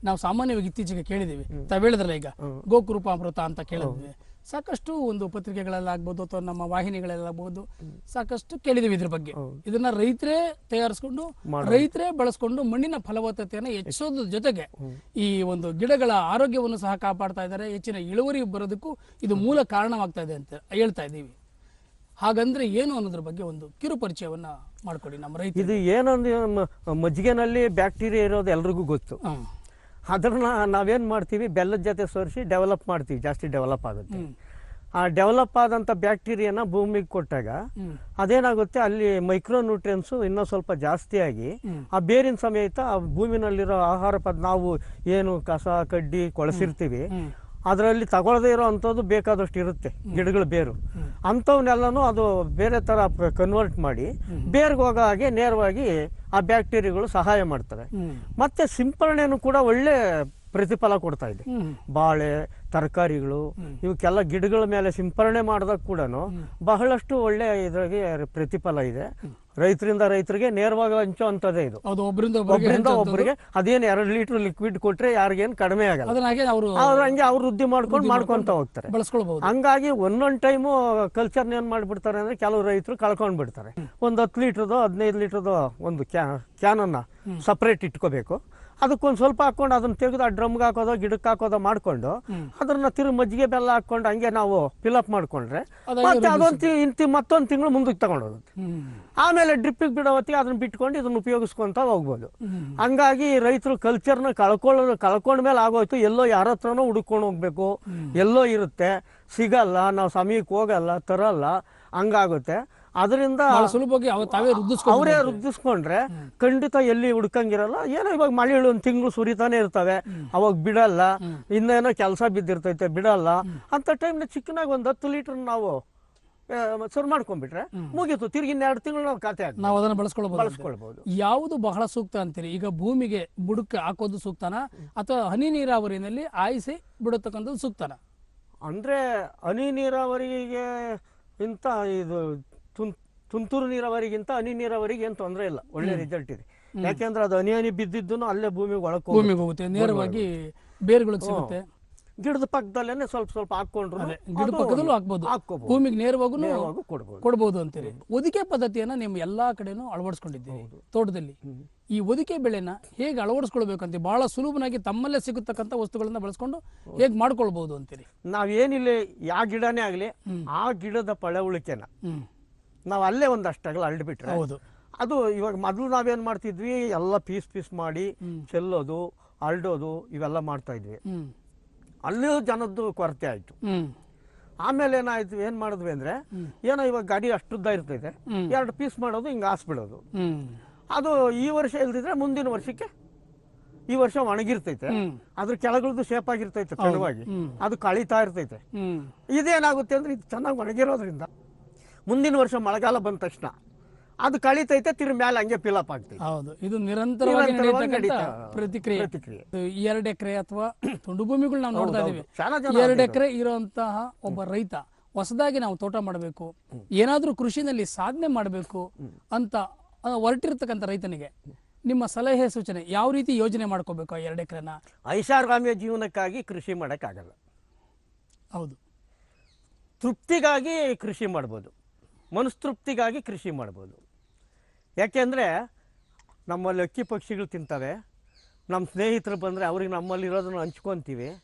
ನಾವು ಸಾಮಾನ್ಯವಾಗಿ ಇತ್ತೀಚೆಗೆ ಕೇಳಿದೀವಿ ತಾವ್ ಹೇಳಿದ್ರಲ್ಲ ಈಗ ಗೋಕೃಪಾಮೃತ ಅಂತ ಕೇಳಿದ್ವಿ. ಸಾಕಷ್ಟು ಒಂದು ಪತ್ರಿಕೆಗಳಲ್ಲಾಗ್ಬೋದು ಅಥವಾ ನಮ್ಮ ವಾಹಿನಿಗಳಲ್ಲಾಗ್ಬೋದು ಸಾಕಷ್ಟು ಕೇಳಿದೀವಿ ಇದ್ರ ಬಗ್ಗೆ. ಇದನ್ನ ರೈತರೇ ತಯಾರಿಸ್ಕೊಂಡು ರೈತರೇ ಬಳಸ್ಕೊಂಡು ಮಣ್ಣಿನ ಫಲವತ್ತತೆಯನ್ನು ಹೆಚ್ಚಿಸೋದ್ರ ಜೊತೆಗೆ ಈ ಒಂದು ಗಿಡಗಳ ಆರೋಗ್ಯವನ್ನು ಸಹ ಕಾಪಾಡ್ತಾ ಇದ್ದಾರೆ. ಹೆಚ್ಚಿನ ಇಳುವರಿ ಬರೋದಕ್ಕೂ ಇದು ಮೂಲ ಕಾರಣವಾಗ್ತಾ ಇದೆ ಅಂತ ಹೇಳ್ತಾ ಇದ್ದೀವಿ. ಹಾಗಂದ್ರೆ ಏನು ಅನ್ನೋದ್ರ ಬಗ್ಗೆ ಒಂದು ಕಿರು ಪರಿಚಯವನ್ನ ಮಾಡ್ಕೊಡಿ ನಮ್ಮ ರೈತ ಇದು ಏನಂದ್ರೆ ಮಜ್ಜಿಗೆನಲ್ಲಿ ಬ್ಯಾಕ್ಟೀರಿಯಾ ಇರೋದು ಎಲ್ರಿಗೂ ಗೊತ್ತು. ಅದನ್ನ ನಾವೇನು ಮಾಡ್ತೀವಿ ಬೆಲ್ಲದ ಜೊತೆ ಸೋರಿಸಿ ಡೆವಲಪ್ ಮಾಡ್ತೀವಿ ಜಾಸ್ತಿ ಡೆವಲಪ್ ಆಗುತ್ತೆ. ಆ ಡೆವಲಪ್ ಆದಂಥ ಬ್ಯಾಕ್ಟೀರಿಯಾನ ಭೂಮಿಗೆ ಕೊಟ್ಟಾಗ ಅದೇನಾಗುತ್ತೆ ಅಲ್ಲಿ ಮೈಕ್ರೋ ನ್ಯೂಟ್ರಿಯನ್ಸು ಇನ್ನೂ ಸ್ವಲ್ಪ ಜಾಸ್ತಿ ಆಗಿ ಆ ಬೇರಿನ ಸಮೇತ ಆ ಭೂಮಿನಲ್ಲಿರೋ ಆಹಾರ ಪದ ನಾವು ಏನು ಕಸ ಕಡ್ಡಿ ಕೊಳಸಿರ್ತೀವಿ ಅದರಲ್ಲಿ ತಗೊಳ್ಳದೇ ಇರೋ ಅಂಥದ್ದು ಬೇಕಾದಷ್ಟು ಇರುತ್ತೆ ಗಿಡಗಳ ಬೇರು. ಅಂಥವನ್ನೆಲ್ಲನೂ ಅದು ಬೇರೆ ಥರ ಕನ್ವರ್ಟ್ ಮಾಡಿ ಬೇರ್ಗೆ ಹೋಗೋ ಹಾಗೆ ನೇರವಾಗಿ ಆ ಬ್ಯಾಕ್ಟೀರಿಯಾಗಳು ಸಹಾಯ ಮಾಡ್ತವೆ. ಮತ್ತು ಸಿಂಪರಣೆನೂ ಕೂಡ ಒಳ್ಳೆ ಪ್ರತಿಫಲ ಕೊಡ್ತಾ ಇದೆ. ಬಾಳೆ ತರಕಾರಿಗಳು ಇವಕ್ಕೆಲ್ಲ ಗಿಡಗಳ ಮೇಲೆ ಸಿಂಪರಣೆ ಮಾಡಿದಾಗ ಕೂಡ ಬಹಳಷ್ಟು ಒಳ್ಳೆ ಇದ್ರಾಗೆ ಪ್ರತಿಫಲ ಇದೆ. ರೈತರಿಂದ ರೈತರಿಗೆ ನೇರವಾಗಿ ಹಂಚೋ ಅಂತದೇ ಇದು. ಒಬ್ಬರಿಂದ ಒಬ್ಬರಿಗೆ ಅದೇನು ಎರಡು ಲೀಟರ್ ಲಿಕ್ವಿಡ್ ಕೊಟ್ರೆ ಯಾರಿಗೇನು ಕಡಿಮೆ ಆಗಲ್ಲ. ಅವರು ಹಂಗೆ ಅವ್ರು ವೃದ್ಧಿ ಮಾಡ್ಕೊಂಡು ಮಾಡ್ಕೊಂತ ಹೋಗ್ತಾರೆ. ಹಂಗಾಗಿ ಒಂದೊಂದು ಟೈಮು ಕಲ್ಚರ್ನ ಏನ್ ಮಾಡ್ಬಿಡ್ತಾರೆ ಅಂದ್ರೆ ಕೆಲವು ರೈತರು ಕಳ್ಕೊಂಡ್ ಬಿಡ್ತಾರೆ. ಒಂದು ಹತ್ತು ಲೀಟ್ರದೋ ಹದಿನೈದು ಲೀಟ್ರದೋ ಒಂದು ಕ್ಯಾನ್ ಕ್ಯಾನನ್ನ ಸಪ್ರೇಟ್ ಇಟ್ಕೋಬೇಕು. ಅದಕ್ಕೊಂದು ಸ್ವಲ್ಪ ಹಾಕೊಂಡು ಅದನ್ನ ತೆಗೆದು ಆ ಡ್ರಮ್ಗೆ ಹಾಕೋದೋ ಗಿಡಕ್ಕೆ ಹಾಕೋದೋ ಮಾಡ್ಕೊಂಡು ಅದನ್ನ ತಿರು ಮಜ್ಜಿಗೆ ಬೆಲ್ಲ ಹಾಕೊಂಡು ಹಂಗೆ ನಾವು ಫಿಲಪ್ ಮಾಡ್ಕೊಂಡ್ರೆ ಮತ್ತೆ ಅದೊಂದು ಇಂತಿ ಮತ್ತೊಂದು ತಿಂಗಳು ಮುಂದಕ್ಕೆ ತಗೊಂಡೋಗುತ್ತೆ. ಆಮೇಲೆ ಡ್ರಿಪ್ಪಿಗೆ ಬಿಡೋ ಹೊತ್ತಿಗೆ ಅದನ್ನ ಬಿಟ್ಕೊಂಡು ಇದನ್ನ ಉಪಯೋಗಿಸ್ಕೊಂತ ಹೋಗ್ಬೋದು. ಹಂಗಾಗಿ ರೈತರು ಕಲ್ಚರ್ನ ಕಳ್ಕೊಳ್ಳೋದು ಕಳ್ಕೊಂಡ ಮೇಲೆ ಆಗೋಯ್ತು. ಎಲ್ಲೋ ಯಾರ ಹತ್ರನೂ ಹುಡ್ಕೊಂಡು ಹೋಗ್ಬೇಕು. ಎಲ್ಲೋ ಇರುತ್ತೆ. ಸಿಗಲ್ಲ. ನಾವು ಸಮಯಕ್ಕೆ ಹೋಗಲ್ಲ ತರಲ್ಲ. ಹಂಗಾಗುತ್ತೆ. ಅದರಿಂದ ಸುಲಭವಾಗಿ ಅವ ತಾವೇ ರುದ್ದಿಸ್ಕೊಂಡು ಅವರೇ ರುದ್ದಿಸ್ಕೊಂಡ್ರೆ ಖಂಡಿತ ಎಲ್ಲಿ ಹುಡ್ಕಂಗಿರಲ್ಲ ಏನೋ ಇವಾಗ ಮಳೆ ಒಂದು ತಿಂಗಳು ಸುರಿತಾನೆ ಇರ್ತವೆ. ಅವಾಗ ಬಿಡಲ್ಲ ಇನ್ನೇನೋ ಕೆಲಸ ಬಿದ್ದಿರ್ತೈತೆ ಬಿಡಲ್ಲ. ಅಂತ ಟೈಮ್ನ ಚಿಕ್ಕನಾಗ ಒಂದು ಹತ್ತು ಲೀಟರ್ ನಾವು ಸರ್ ಮಾಡ್ಕೊಂಡ್ಬಿಟ್ರೆ ಮುಗೀತು. ತಿರ್ಗಿ ಇನ್ನೆರಡು ತಿಂಗಳು ನಾವು ಖಾತೆ ನಾವು ಅದನ್ನ ಬಳಸ್ಕೊಳ್ಬಹುದು ಬಳಸ್ಕೊಳ್ಬಹುದು ಯಾವುದು ಬಹಳ ಸೂಕ್ತ ಅಂತೀರಿ? ಈಗ ಭೂಮಿಗೆ ಬುಡಕ್ಕೆ ಹಾಕೋದು ಸೂಕ್ತನ? ಅಥವಾ ಹನಿ ನೀರಾವರಿನಲ್ಲಿ ಆಯಿಸಿ ಬಿಡತಕ್ಕಂಥದ್ದು ಸೂಕ್ತನ? ಅಂದ್ರೆ ಹನಿ ನೀರಾವರಿಗೆ ಇಂತ ಇದು ತುಂ- ತುಂತುರು ನೀರಾವರಿಗಿಂತ ಹನಿ ನೀರಾವರಿಗೆ ಏನು ತೊಂದರೆ ಇಲ್ಲ. ಒಳ್ಳೆ ರಿಸಲ್ಟ್ ಇದೆ. ಯಾಕೆಂದ್ರೆ ಅದು ಹನಿ ಹನಿ ಬಿದ್ದಿದ್ದು ಅಲ್ಲೇ ಭೂಮಿಗೆ ಒಳಕ್ಕೆ ಭೂಮಿಗೆ ಹೋಗುತ್ತೆ. ನೇರವಾಗಿ ಬೇರುಗಳಿಗೆ ಸಿಗುತ್ತೆ. ಗಿಡದ ಪಕ್ಕದಲ್ಲೇನೆ ಸ್ವಲ್ಪ ಸ್ವಲ್ಪ ಹಾಕೊಂಡ್ರು ಗಿಡ ಪಕ್ಕದಲ್ಲೂ ಹಾಕ್ಬೋದು. ಭೂಮಿಗೆ ನೇರವಾಗೂ ಕೊಡ್ಬೋದು. ಕೊಡ್ಬೋದು ಅಂತೀರಿ. ಒದಿಕೆ ಪದ್ಧತಿಯನ್ನ ನೀವು ಎಲ್ಲಾ ಕಡೆನೂ ಅಳವಡಿಸ್ಕೊಂಡಿದ್ದೀರಿ. ತೋಟದಲ್ಲಿ. ಈ ಒದಿಕೆ ಬೆಳೆನ ಹೇಗೆ ಅಳವಡಿಸ್ಕೊಳ್ಬೇಕಂತ ಬಹಳ ಸುಲಭನಾಗಿ ತಮ್ಮಲ್ಲೇ ಸಿಗತಕ್ಕಂಥ ವಸ್ತುಗಳನ್ನ ಬಳಸ್ಕೊಂಡು ಹೇಗೆ ಮಾಡ್ಕೊಳ್ಬಹುದು ಅಂತೀರಿ? ನಾವೇನಿಲ್ಲ ಯಾವ ಗಿಡನೇ ಆಗಲಿ ಆ ಗಿಡದ ಪಳವಳಿಕೆನ ಹ್ಮ್. ನಾವು ಅಲ್ಲೇ ಒಂದು ಅಗಲ ಅಲ್ಡ್ಬಿಟ್ರೆ ಹೌದು. ಅದು ಇವಾಗ ಮೊದಲು ನಾವೇನ್ ಮಾಡ್ತಿದ್ವಿ ಎಲ್ಲ ಪೀಸ್ ಪೀಸ್ ಮಾಡಿ ಚೆಲ್ಲೋದು ಅಲ್ಡೋದು ಇವೆಲ್ಲ ಮಾಡ್ತಾ ಇದ್ವಿ. ಅಲ್ಲಿ ಜನದ್ದು ಕೊರತೆ ಆಯ್ತು. ಆಮೇಲೆ ಏನಾಯ್ತು ಏನ್ ಮಾಡಿದ್ವಿ ಅಂದ್ರೆ ಏನೋ ಇವಾಗ ಗಾಡಿ ಅಷ್ಟುದ್ದ ಇರ್ತೈತೆ ಎರಡು ಪೀಸ್ ಮಾಡೋದು ಹಿಂಗೆ ಹಾಸ್ಬಿಡೋದು. ಅದು ಈ ವರ್ಷ ಇಲ್ದಿದ್ರೆ ಮುಂದಿನ ವರ್ಷಕ್ಕೆ ಈ ವರ್ಷ ಒಣಗಿರ್ತೈತೆ. ಅದ್ರ ಕೆಳಗಳದ್ದು ಶೇಪ್ ಆಗಿರ್ತೈತೆ ತೆಳುವಾಗಿ. ಅದು ಕಳೀತಾ ಇರ್ತೈತೆ. ಇದೇನಾಗುತ್ತೆ ಅಂದ್ರೆ ಇದು ಚೆನ್ನಾಗಿ ಒಣಗಿರೋದ್ರಿಂದ ಮುಂದಿನ ವರ್ಷ ಮಳೆಗಾಲ ಬಂದ ತಕ್ಷಣ. ಅದು ಕಳೀತೈತೆ ತಿರು ಮೇಲೆ ಹಂಗೆ ಫಿಲಪ್ ಆಗ್ತೈತೆ. ಹೌದು. ಇದು ನಿರಂತರವಾಗಿ ನಿರಂತರವಾಗಿ ನಡೀತಕ್ಕಂಥ ನಡೀತಾ- ಪ್ರತಿಕ್ರಿಯೆ. ಎರಡು ಎಕರೆ ಅಥವಾ ತುಂಡು ಭೂಮಿಗಳು ನಾವು ನೋಡ್ತಾ ಹೌದು, ಇದೀವಿ ಜನ ಎರಡು ಎಕರೆ ಇರುವಂತಹ ಒಬ್ಬ ರೈತ ಹೊಸದಾಗಿ ನಾವು ತೋಟ ಮಾಡಬೇಕು. ಏನಾದ್ರೂ ಕೃಷಿನಲ್ಲಿ ಸಾಧನೆ ಮಾಡಬೇಕು ಅಂತ ಆ, ಹೊರಟಿರ್ತಕ್ಕಂಥ ರೈತನಿಗೆ ನಿಮ್ಮ ಸಲಹೆ ಸೂಚನೆ ಯಾವ ರೀತಿ ಯೋಜನೆ ಮಾಡ್ಕೋಬೇಕು ಆ ಎರಡು ಎಕರೆನ? ಐಷಾರಾಮ್ಯ ಜೀವನಕ್ಕಾಗಿ ಕೃಷಿ ಮಾಡೋಕ್ಕಾಗಲ್ಲ. ಹೌದು. ತೃಪ್ತಿಗಾಗಿ ಕೃಷಿ ಮಾಡ್ಬೋದು. ಮನಸ್ತೃಪ್ತಿಗಾಗಿ ಕೃಷಿ ಮಾಡ್ಬೋದು. ಯಾಕೆಂದರೆ ನಮ್ಮಲ್ಲಿ ಅಕ್ಕಿ ಪಕ್ಷಿಗಳು ತಿಂತವೆ. ನಮ್ಮ ಸ್ನೇಹಿತರು ಬಂದರೆ ಅವ್ರಿಗೆ ನಮ್ಮಲ್ಲಿರೋದನ್ನು ಹಂಚ್ಕೊತೀವಿ.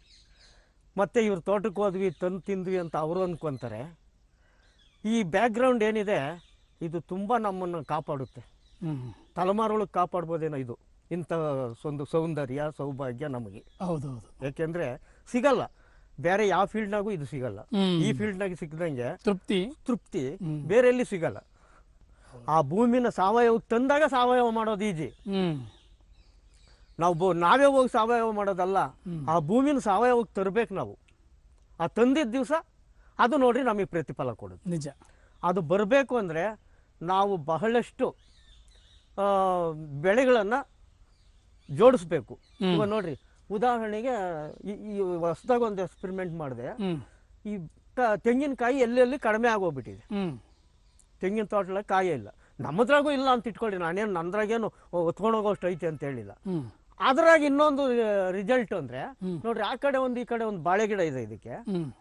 ಮತ್ತು ಇವ್ರ ತೋಟಕ್ಕೆ ಹೋದ್ವಿ ತಂದು ತಿಂದ್ವಿ ಅಂತ ಅವರು ಅಂದ್ಕೊತಾರೆ ಈ ಬ್ಯಾಕ್ಗ್ರೌಂಡ್ ಏನಿದೆ ಇದು ತುಂಬ ನಮ್ಮನ್ನು ಕಾಪಾಡುತ್ತೆ. ತಲೆಮಾರುಗಳು ತಲೆಮಾರುಗಳಿಗೆ ಕಾಪಾಡ್ಬೋದೇನೋ ಇದು. ಇಂಥ ಒಂದು ಸೌಂದರ್ಯ ಸೌಭಾಗ್ಯ ನಮಗೆ. ಹೌದೌದು. ಹೌದು ಯಾಕೆಂದರೆ ಸಿಗಲ್ಲ. ಬೇರೆ ಯಾವ ಫೀಲ್ಡ್ನಾಗೂ ಇದು ಸಿಗಲ್ಲ. ಈ ಫೀಲ್ಡ್ ನಾಗ ಸಿಕ್ಕದಂಗೆ ತೃಪ್ತಿ. ತೃಪ್ತಿ ಬೇರೆ ಎಲ್ಲಿ ಸಿಗಲ್ಲ. ಆ ಭೂಮಿನ ಸಾವಯವ ತಂದಾಗ ಸಾವಯವ ಮಾಡೋದು ಈಜಿ. ನಾವು ನಾವೇ ಹೋಗಿ ಸಾವಯವ ಮಾಡೋದಲ್ಲ. ಆ ಭೂಮಿನ ಸಾವಯವಕ್ಕೆ ತರಬೇಕು ನಾವು. ಆ ತಂದಿದ್ದ ದಿವಸ ಅದು ನೋಡ್ರಿ ನಮಗೆ ಪ್ರತಿಫಲ ಕೊಡುತ್ತೆ. ನಿಜ. ಅದು ಬರಬೇಕು ಅಂದರೆ ನಾವು ಬಹಳಷ್ಟು ಬೆಳೆಗಳನ್ನು ಜೋಡಿಸ್ಬೇಕು. ಇವಾಗ ನೋಡ್ರಿ ಉದಾಹರಣೆಗೆ ಈ ಈ ಹೊಸ್ದಾಗ ಒಂದು ಎಕ್ಸ್ಪೆರಿಮೆಂಟ್ ಮಾಡಿದೆ. ಈ ತ- ತೆಂಗಿನಕಾಯಿ ಎಲ್ಲೆಲ್ಲಿ ಕಡಿಮೆ ಆಗೋಗ್ಬಿಟ್ಟಿದೆ. ತೆಂಗಿನ ತೋಟದಲ್ಲಿ ಕಾಯೇ ಇಲ್ಲ. ನಮ್ಮದ್ರಾಗೂ ಇಲ್ಲ ಅಂತ ಇಟ್ಕೊಳ್ಳಿ ನಾನೇನು ನಂದ್ರಾಗೇನು ಹೊತ್ಕೊಂಡು ಹೋಗೋಷ್ಟು ಐತೆ ಅಂತ ಹೇಳಿಲ್ಲ. ಅದ್ರಾಗ ಇನ್ನೊಂದು ರಿಸಲ್ಟ್ ಅಂದ್ರೆ ನೋಡ್ರಿ ಆ ಕಡೆ ಒಂದು ಈ ಕಡೆ ಒಂದು ಬಾಳೆ ಗಿಡ ಇದೆ ಇದಕ್ಕೆ.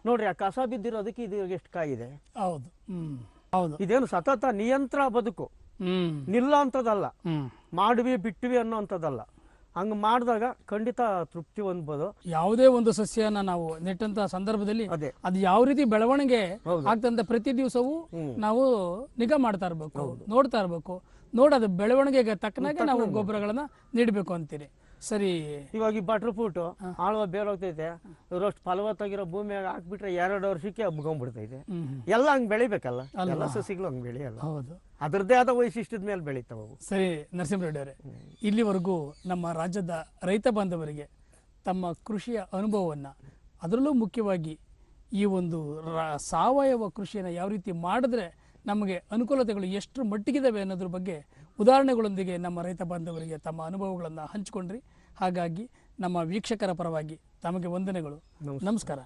ನೋಡ್ರಿ ಆ ಕಸ ಬಿದ್ದಿರೋದಕ್ಕೆ ಇದು ಎಷ್ಟು ಕಾಯಿದೆ? ಹೌದು. ಹ್ಮ್. ಹೌದು. ಇದೇನು ಸತತ ನಿಯಂತ್ರ ಬದುಕು. ಹ್ಮ್. ನಿಲ್ಲೋ ಹ್ಮ್. ಮಾಡ್ವಿ ಬಿಟ್ವಿ ಅನ್ನೋ ಅಂಥದ್ದಲ್ಲ ಹಂಗೆ ಮಾಡಿದಾಗ ಖಂಡಿತ ತೃಪ್ತಿ ಹೊಂದ್ಬೋದು. ಯಾವುದೇ ಒಂದು ಸಸ್ಯನ ನಾವು ನೆಟ್ಟಂತ ಸಂದರ್ಭದಲ್ಲಿ ಅದೇ. ಅದು ಯಾವ ರೀತಿ ಬೆಳವಣಿಗೆ. ಆಗ್ತಂತ ಪ್ರತಿ ದಿವಸವೂ ನಾವು ನಿಗಾ ಮಾಡ್ತಾ ಇರ್ಬೇಕು ನೋಡ್ತಾ ಇರ್ಬೇಕು. ನೋಡೋದು ಬೆಳವಣಿಗೆಗೆ ತಕ್ಕನಾಗೆ ನಾವು ಗೊಬ್ಬರಗಳನ್ನ ನೀಡಬೇಕು ಅಂತೀರಿ. ಸರಿ. ಇವಾಗ ಈ ಬಟರ್ ಫ್ರೂಟ್ ಆಳುವ ಬೇರೋಗ್ತೈತೆ ಇವರಷ್ಟು ಫಲವತ್ತಾಗಿರೋ ಭೂಮಿ ಹಾಕ್ಬಿಟ್ರೆ ಎರಡು ವರ್ಷಕ್ಕೆ ಮುಗೊಂಡ್ಬಿಡ್ತೈತೆ. ಎಲ್ಲ ಹಂಗೆ ಬೆಳಿಬೇಕಲ್ಲ? ಎಲ್ಲ ಸಸಿಗಳು ಹಂಗೆ ಬೆಳೆಯಲ್ಲ. ಹೌದು. ಅದರದ್ದೇ ಆದ ವೈಶಿಷ್ಟ್ಯದ ಮೇಲೆ ಬೆಳೀತಾವೆ ಅವು. ಸರಿ ನರಸಿಂಹರೆಡ್ಡಿ ಅವರೇ ಇಲ್ಲಿವರೆಗೂ ನಮ್ಮ ರಾಜ್ಯದ ರೈತ ಬಾಂಧವರಿಗೆ ತಮ್ಮ ಕೃಷಿಯ ಅನುಭವವನ್ನು ಅದರಲ್ಲೂ ಮುಖ್ಯವಾಗಿ ಈ ಒಂದು ಸಾವಯವ ಕೃಷಿಯನ್ನು ಯಾವ ರೀತಿ ಮಾಡಿದ್ರೆ ನಮಗೆ ಅನುಕೂಲತೆಗಳು ಎಷ್ಟು ಮಟ್ಟಿಗಿದ್ದಾವೆ ಅನ್ನೋದ್ರ ಬಗ್ಗೆ ಉದಾಹರಣೆಗಳೊಂದಿಗೆ ನಮ್ಮ ರೈತ ಬಾಂಧವರಿಗೆ ತಮ್ಮ ಅನುಭವಗಳನ್ನು ಹಂಚಿಕೊಂಡ್ರಿ. ಹಾಗಾಗಿ ನಮ್ಮ ವೀಕ್ಷಕರ ಪರವಾಗಿ ತಮಗೆ ವಂದನೆಗಳು. ನಮಸ್ಕಾರ.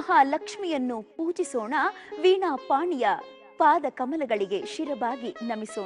ಮಹಾಲಕ್ಷ್ಮಿಯನ್ನು ಪೂಜಿಸೋಣ ವೀಣಾ ಪಾಣಿಯ ಪಾದ ಕಮಲಗಳಿಗೆ ಶಿರಬಾಗಿ ನಮಿಸೋಣ.